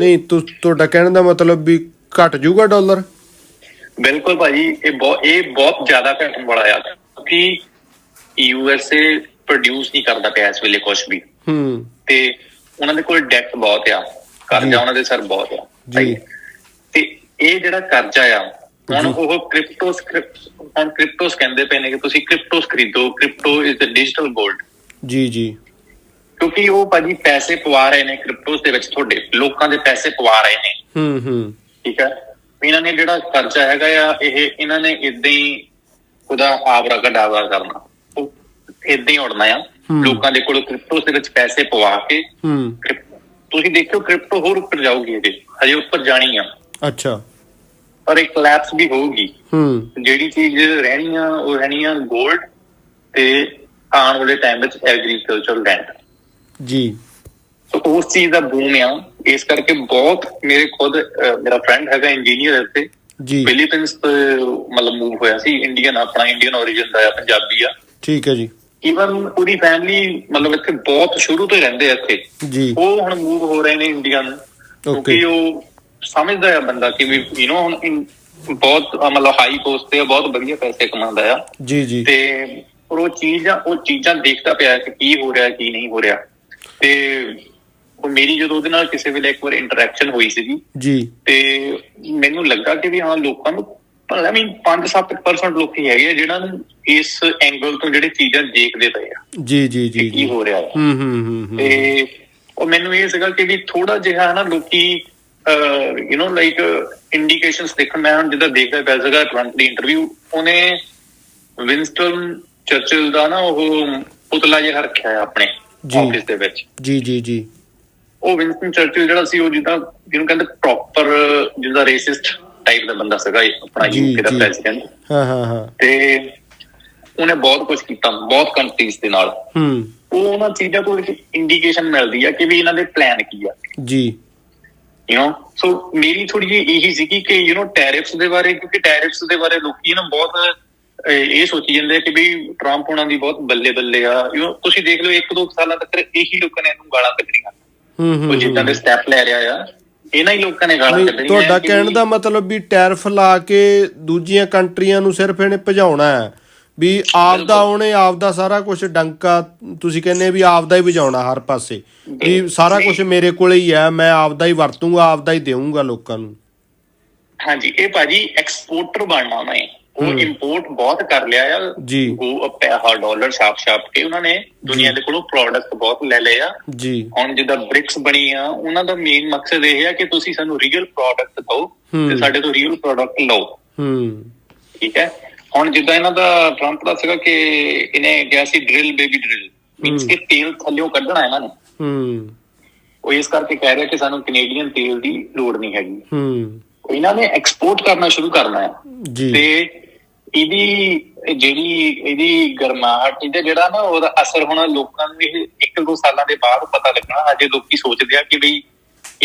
ਨਹੀਂ ਤੁ- ਤੁਹਾਡਾ ਕਹਿਣ ਦਾ ਮਤਲਬ ਵੀ ਘਟ ਜਾਊਗਾ ਡਾਲਰ ਬਿਲਕੁਲ ਭਾਜੀ ਇਹ ਬਹੁਤ ਇਹ ਬਹੁਤ ਜ਼ਿਆਦਾ ਘਟਣ ਵਾਲਾ ਆ ਕਿਉਂਕਿ ਯੂਐਸਏ ਪ੍ਰੋਡਿਊਸ ਨਹੀਂ ਕਰਦਾ ਪਿਆ ਇਸ ਵੇਲੇ ਕੁਝ ਵੀ ਹੂੰ ਤੇ ਉਹਨਾਂ ਦੇ ਕੋਲ ਡੈਟ ਬਹੁਤ ਆ। ਕਰਜ਼ਾ ਉਹਨਾਂ ਦੇ ਸਰ ਬਹੁਤ ਆ ਜੀ। ਤੇ ਇਹ ਜਿਹੜਾ ਕਰਜ਼ਾ ਆ ਹੁਣ। ਉਹ ਕ੍ਰਿਪਟੋ ਹੁਣ ਕ੍ਰਿਪਟੋਸ ਕਹਿੰਦੇ ਪਏ ਨੇ ਕਿ ਤੁਸੀਂ ਕ੍ਰਿਪਟੋਸ ਖਰੀਦੋ ਕ੍ਰਿਪਟੋ ਇਜ਼ ਦ ਡਿਜੀਟਲ 골ਡ ਜੀ ਜੀ ਕਿਉਂਕਿ ਉਹ ਭਾਜੀ ਪੈਸੇ ਪਵਾ ਰਹੇ ਨੇ ਕ੍ਰਿਪਟੋਸ ਦੇ ਵਿੱਚ ਤੁਹਾਡੇ ਲੋਕਾਂ ਦੇ ਪੈਸੇ ਪਵਾ ਰਹੇ ਨੇ। ਹੂੰ ਹੂੰ। ਠੀਕ ਹੈ? ਇਹਨਾਂ ਨੇ ਜਿਹੜਾ ਕਰਜ਼ਾ ਹੈਗਾ ਆ ਇਹ ਇਹਨਾਂ ਨੇ ਇਦਾਂ ਹੀ ਉਹਦਾ ਆਵਰਾ ਕਢਾਵਾ ਕਰਨਾ। ਉਹ ਇਦਾਂ ਹੀ ਉੜਨਾ ਆ। ਲੋਕਾਂ ਦੇ ਕੋਲ ਕ੍ਰਿਪਟੋਸ ਦੇ ਵਿੱਚ ਪੈਸੇ ਪਵਾ ਕੇ ਹੂੰ। ਤੁਸੀਂ ਦੇਖਿਓ ਕ੍ਰਿਪਟੋ ਹੋਰ ਉੱਪਰ ਜਾਊਗੀ ਇਹਦੇ। ਹਜੇ ਉੱਪਰ ਜਾਣੀ ਆ। ਅੱਛਾ। ਪਰ ਇੱਕ ਕਲੈਪਸ ਵੀ ਹੋਊਗੀ। ਹੂੰ। ਜਿਹੜੀ ਚੀਜ਼ ਰਹਿਣੀ ਆ ਉਹ ਰਹਿਣੀ ਆ 골ਡ ਤੇ ਆਉਣ ਵਾਲੇ ਟਾਈਮ ਵਿੱਚ ਐਗਰੀਕਲਚਰ ਲੈਂਡ ਜੀ। ਉਸ ਚੀਜ਼ ਦਾ ਬੂਮ ਆ। ਇਸ ਕਰਕੇ ਬਹੁਤ ਮੇਰੇ ਖੁਦ ਮੇਰਾ ਫਰੈਂਡ ਹੈਗਾ ਇੰਜੀਨੀਅਰ ਇੱਥੇ। ਜੀ। ਫਿਲੀਪੀਨਸ ਤੋਂ ਮਤਲਬ ਮੂਵ ਹੋਇਆ ਸੀ। ਇੰਡੀਅਨ ਆਪਣਾ ਇੰਡੀਅਨ origin ਦਾ ਆ ਪੰਜਾਬੀ ਆ। ਠੀਕ ਹੈ ਜੀ। ਈਵਨ ਪੂਰੀ ਫੈਮਿਲੀ ਮਤਲਬ ਇੱਥੇ ਬਹੁਤ ਸ਼ੁਰੂ ਤੋਂ ਹੀ ਰਹਿੰਦੇ ਆ ਇੱਥੇ। ਜੀ। ਉਹ ਹੁਣ ਮੂਵ ਹੋ ਰਹੇ ਨੇ ਇੰਡੀਆ ਨੂੰ ਕਿਉਂਕਿ ਉਹ ਸਮਝਦਾ ਆ ਬੰਦਾ ਕਿ ਵੀ ਯੂ نو ਹੁਣ ਇਨ- ਬਹੁਤ ਮਤਲਬ ਹਾਈ ਪੋਸਟ ਤੇ ਬਹੁਤ ਵਧੀਆ ਪੈਸੇ ਕਮਾਉਂਦਾ ਆ। ਜੀ ਜੀ। ਤੇ ਪਰ ਉਹ ਚੀਜ਼ ਉਹ ਚੀਜ਼ਾਂ ਦੇਖਦਾ ਪਿਆ ਕਿ ਕੀ ਹੋ ਰਿਹਾ ਕੀ ਨਹੀਂ ਹੋ ਰਿਹਾ। ਤੇ ਉਹ ਮੇਰੀ ਜਦੋਂ ਉਹਦੇ ਨਾਲ ਕਿਸੇ ਵੇਲੇ ਇੱਕ ਵਾਰ ਇੰਟਰੈਕਸ਼ਨ ਹੋਈ ਸੀਗੀ ਜੀ। ਤੇ ਮੈਨੂੰ ਲੱਗਾ ਕਿ ਵੀ ਹਾਂ ਲੋਕਾਂ ਨੂੰ ਭਲਾ ਵੀ 5-7% ਲੋਕੀ ਹੈਗੇ ਆ ਜਿਹੜਾ ਇਸ ਐਂਗਲ ਤੋਂ ਜਿਹੜੇ ਚੀਜ਼ਾਂ ਦੇਖਦੇ ਪਏ ਆ। ਜੀ ਜੀ ਜੀ ਕਿ ਹੋ ਰਿਹਾ ਹੈ ਹੂੰ ਹੂੰ ਹੂੰ ਹੂੰ। ਤੇ ਉਹ ਮੈਨੂੰ ਇਹ ਸੀਗਾ ਕਿ ਵੀ ਥੋੜਾ ਜਿਹਾ ਹੈ ਨਾ ਲੋਕੀ ਯੂ نو ਲਾਈਕ ਇੰਡੀਕੇਸ਼ਨਸ ਦੇਖਣ। ਮੈਂ ਹੁਣ ਜਿੱਦਾਂ ਦੇਖਦਾ ਪਿਆ ਸੀਗਾ ਟਰੰਪ ਦੀ ਇੰਟਰਵਿਊ ਉਹਨੇ ਵਿੰਸਟਨ ਚਰਚਿਲ ਦਾ ਨਾ ਉਹ ਪੁਤਲਾ ਜਿਹਾ ਰੱਖਿਆ ਹੈ ਆਪਣੇ। ਆਫਿਸ ਦੇ ਵਿੱਚ ਜੀ ਜੀ ਜੀ ਉਹ ਵਿੰਸਟਨ ਚਰਚਿਲ ਜਿਹੜਾ ਸੀ ਉਹ ਜਿੱਦਾਂ ਜਿਹਨੂੰ ਕਹਿੰਦੇ ਪ੍ਰੋਪਰ ਜਿਹਦਾ ਰੇਸਿਸਟ ਟਾਈਪ ਦਾ ਬੰਦਾ ਸੀਗਾ ਇਹ ਆਪਣਾ ਜੀ, ਯੂਕੇ ਦਾ ਜੀ। ਪ੍ਰੈਜ਼ੀਡੈਂਟ ਹਾਂ ਹਾਂ ਹਾਂ ਤੇ ਉਹਨੇ ਬਹੁਤ ਕੁਝ ਕੀਤਾ ਬਹੁਤ ਕੰਟਰੀਜ਼ ਦੇ ਨਾਲ ਹੂੰ ਉਹ ਉਹਨਾਂ ਚੀਜ਼ਾਂ ਤੋਂ ਇੱਕ ਇੰਡੀਕੇਸ਼ਨ ਮਿਲਦੀ ਆ ਕਿ ਵੀ ਇਹਨਾਂ ਦੇ ਪਲਾਨ ਕੀ ਆ ਜੀ ਯੂ نو ਸੋ ਮੇਰੀ ਥੋੜੀ ਜਿਹੀ ਇਹੀ ਸੀਗੀ ਕਿ ਯੂ نو ਟੈਰਿਫਸ ਦੇ ਬਾਰੇ ਕਿਉਂਕਿ ਟੈਰਿਫਸ ਦੇ ਬਾਰੇ ਲੋਕੀ ਨਾ ਬਹੁਤ ਅਹ, ਇਹ ਸੋਚੀ ਜਾਂਦੇ ਕਿ ਵੀ ਟਰੰਪ ਉਹਨਾਂ ਦੀ ਬਹੁਤ ਬੱਲੇ ਬੱਲੇ ਆ। ਤੁਸੀਂ ਦੇਖ ਲਓ ਇੱਕ ਦੋ ਸਾਲਾਂ ਤੱਕ ਇਹੀ ਲੋਕਾਂ ਨੇ ਇਹਨੂੰ ਗਾਲਾਂ ਕੱਢਣੀਆਂ। ਹੂੰ ਹੂੰ ਉਹ ਜਿੱਦਾਂ ਦੇ ਸਟੈਪ ਲੈ ਰਿਹਾ ਆ ਇਹਨਾਂ ਹੀ ਲੋਕਾਂ ਨੇ ਗਾਲਾਂ ਕੱਢਣੀਆਂ ਤੁਹਾਡਾ ਕਹਿਣ ਦਾ ਮਤਲਬ ਵੀ ਟੈਰਫ ਲਾ ਕੇ ਦੂਜੀਆਂ ਕੰਟਰੀਆਂ ਨੂੰ ਸਿਰਫ ਇਹਨੇ ਭਜਾਉਣਾ ਹੈ। ਵੀ ਆਪ ਦਾ। ਉਹਨੇ ਆਪ ਦਾ ਸਾਰਾ ਕੁਝ ਡੰਕਾ ਤੁਸੀਂ ਕਹਿੰਦੇ ਵੀ ਆਪ ਦਾ ਹੀ ਵਜਾਉਣਾ ਹਰ ਪਾਸੇ। ਵੀ ਸਾਰਾ ਕੁਝ ਮੇਰੇ ਕੋਲੇ ਹੀ ਹੈ ਮੈਂ ਆਪ ਦਾ ਹੀ ਵਰਤੂੰਗਾ ਆਪ ਦਾ ਹੀ ਦੇਵਾਂਗਾ ਲੋਕਾਂ ਨੂੰ। ਹਾਂਜੀ ਇਹ ਭਾਜੀ ਐਕਸਪੋਰਟਰ ਬਣਨਾ ਉਹਨਾਂ। ਉਹ। ਇੰਪੋਰਟ ਬਹੁਤ ਕਰ ਲਿਆ ਆ। ਜੀ। ਉਹ ਪੈਸਾ ਡਾਲਰ ਛਾਪ ਛਾਪ ਕੇ ਉਹਨਾਂ ਨੇ ਦੁਨੀਆ ਦੇ ਕੋਲੋਂ ਪ੍ਰੋਡਕਟ ਬਹੁਤ ਲੈ ਲਏ ਆ। ਜੀ। ਹੁਣ ਜਿੱਦਾਂ ਬ੍ਰਿਕਸ ਬਣੀ ਆ ਉਹਨਾਂ ਦਾ ਮੇਨ ਮਕਸਦ ਇਹ ਹੈ ਕਿ ਤੁਸੀਂ ਸਾਨੂੰ ਰੀਅਲ ਪ੍ਰੋਡਕਟ ਦਿਓ। ਤੇ ਸਾਡੇ ਤੋਂ ਰੀਅਲ ਪ੍ਰੋਡਕਟ ਲਓ। ਹੂੰ। ਠੀਕ ਹੈ? ਹੁਣ ਜਿੱਦਾਂ ਇਹਨਾਂ ਦਾ ਟਰੰਪ ਦਾ ਸੀਗਾ ਕਿ ਇਹਨੇ ਕਿਹਾ ਸੀ ਡਰਿਲ ਬੇਬੀ ਡਰਿਲ ਮੀਨਸ। ਕਿ ਤੇਲ ਥੱਲਿਓਂ ਕੱਢਣਾ ਇਹਨਾਂ ਨੇ। ਹੂੰ। ਉਹ ਇਸ ਕਰਕੇ ਕਹਿ ਰਿਹਾ ਕਿ ਸਾਨੂੰ ਕੈਨੇਡੀਅਨ ਤੇਲ ਦੀ ਲੋੜ ਨਹੀਂ ਹੈਗੀ। ਹੂੰ। ਇਹਨਾਂ ਨੇ ਐਕਸਪੋਰਟ ਕਰਨਾ ਸ਼ੁਰੂ ਕਰਨਾ ਹੈ। ਜੀ। ਤੇ ਇਹਦੀ ਜਿਹੜੀ ਇਹਦੀ ਗਰਮਾਹਟ ਇਹਦਾ ਜਿਹੜਾ ਨਾ ਉਹਦਾ ਅਸਰ ਹੋਣਾ ਲੋਕਾਂ ਨੂੰ ਇਹ ਇੱਕ ਦੋ ਸਾਲਾਂ ਦੇ ਬਾਅਦ ਪਤਾ ਲੱਗਣਾ ਅਜੇ ਲੋਕੀ ਸੋਚਦੇ ਆ ਕਿ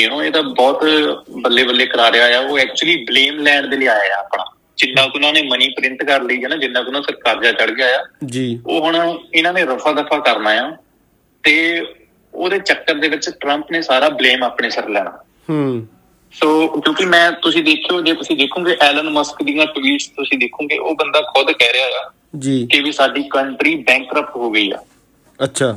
ਯੂ نو ਇਹ ਤਾਂ ਬਹੁਤ ਬੱਲੇ ਬੱਲੇ ਕਰਾ ਰਿਹਾ ਆ ਉਹ ਐਕਚੁਅਲੀ ਬਲੇਮ ਲੈਣ ਦੇ ਲਈ ਆਇਆ ਆ ਆਪਣਾ। ਜਿੰਨਾ ਕੁ ਉਹਨਾਂ ਨੇ ਮਨੀ ਪ੍ਰਿੰਟ ਕਰ ਲਈ ਹੈ ਨਾ ਜਿੰਨਾ ਕੁ ਉਹਨਾਂ ਸਿਰ ਕਰਜ਼ਾ ਚੜ ਗਿਆ ਆ ਜੀ। ਉਹ ਹੁਣ ਇਹਨਾਂ ਨੇ ਰਫਾ ਦਫਾ ਕਰਨਾ ਆ ਤੇ ਉਹਦੇ ਚੱਕਰ ਦੇ ਵਿੱਚ ਟਰੰਪ ਨੇ ਸਾਰਾ ਬਲੇਮ ਆਪਣੇ ਸਿਰ ਲੈਣਾ। ਹੂੰ। ਸੋ ਕਿਉਂਕਿ ਮੈਂ ਤੁਸੀਂ ਦੇਖਿਓ ਜੇ ਤੁਸੀਂ ਦੇਖੋਗੇ ਐਲਨ ਮਸਕ ਦੀਆਂ ਟਵੀਟਸ ਤੁਸੀਂ ਦੇਖੋਗੇ ਉਹ ਬੰਦਾ ਖੁਦ ਕਹਿ ਰਿਹਾ ਆ ਜੀ। ਕਿ ਵੀ ਸਾਡੀ ਕੰਟਰੀ ਬੈਂਕਰਪਟ ਹੋ ਗਈ ਆ। ਅੱਛਾ।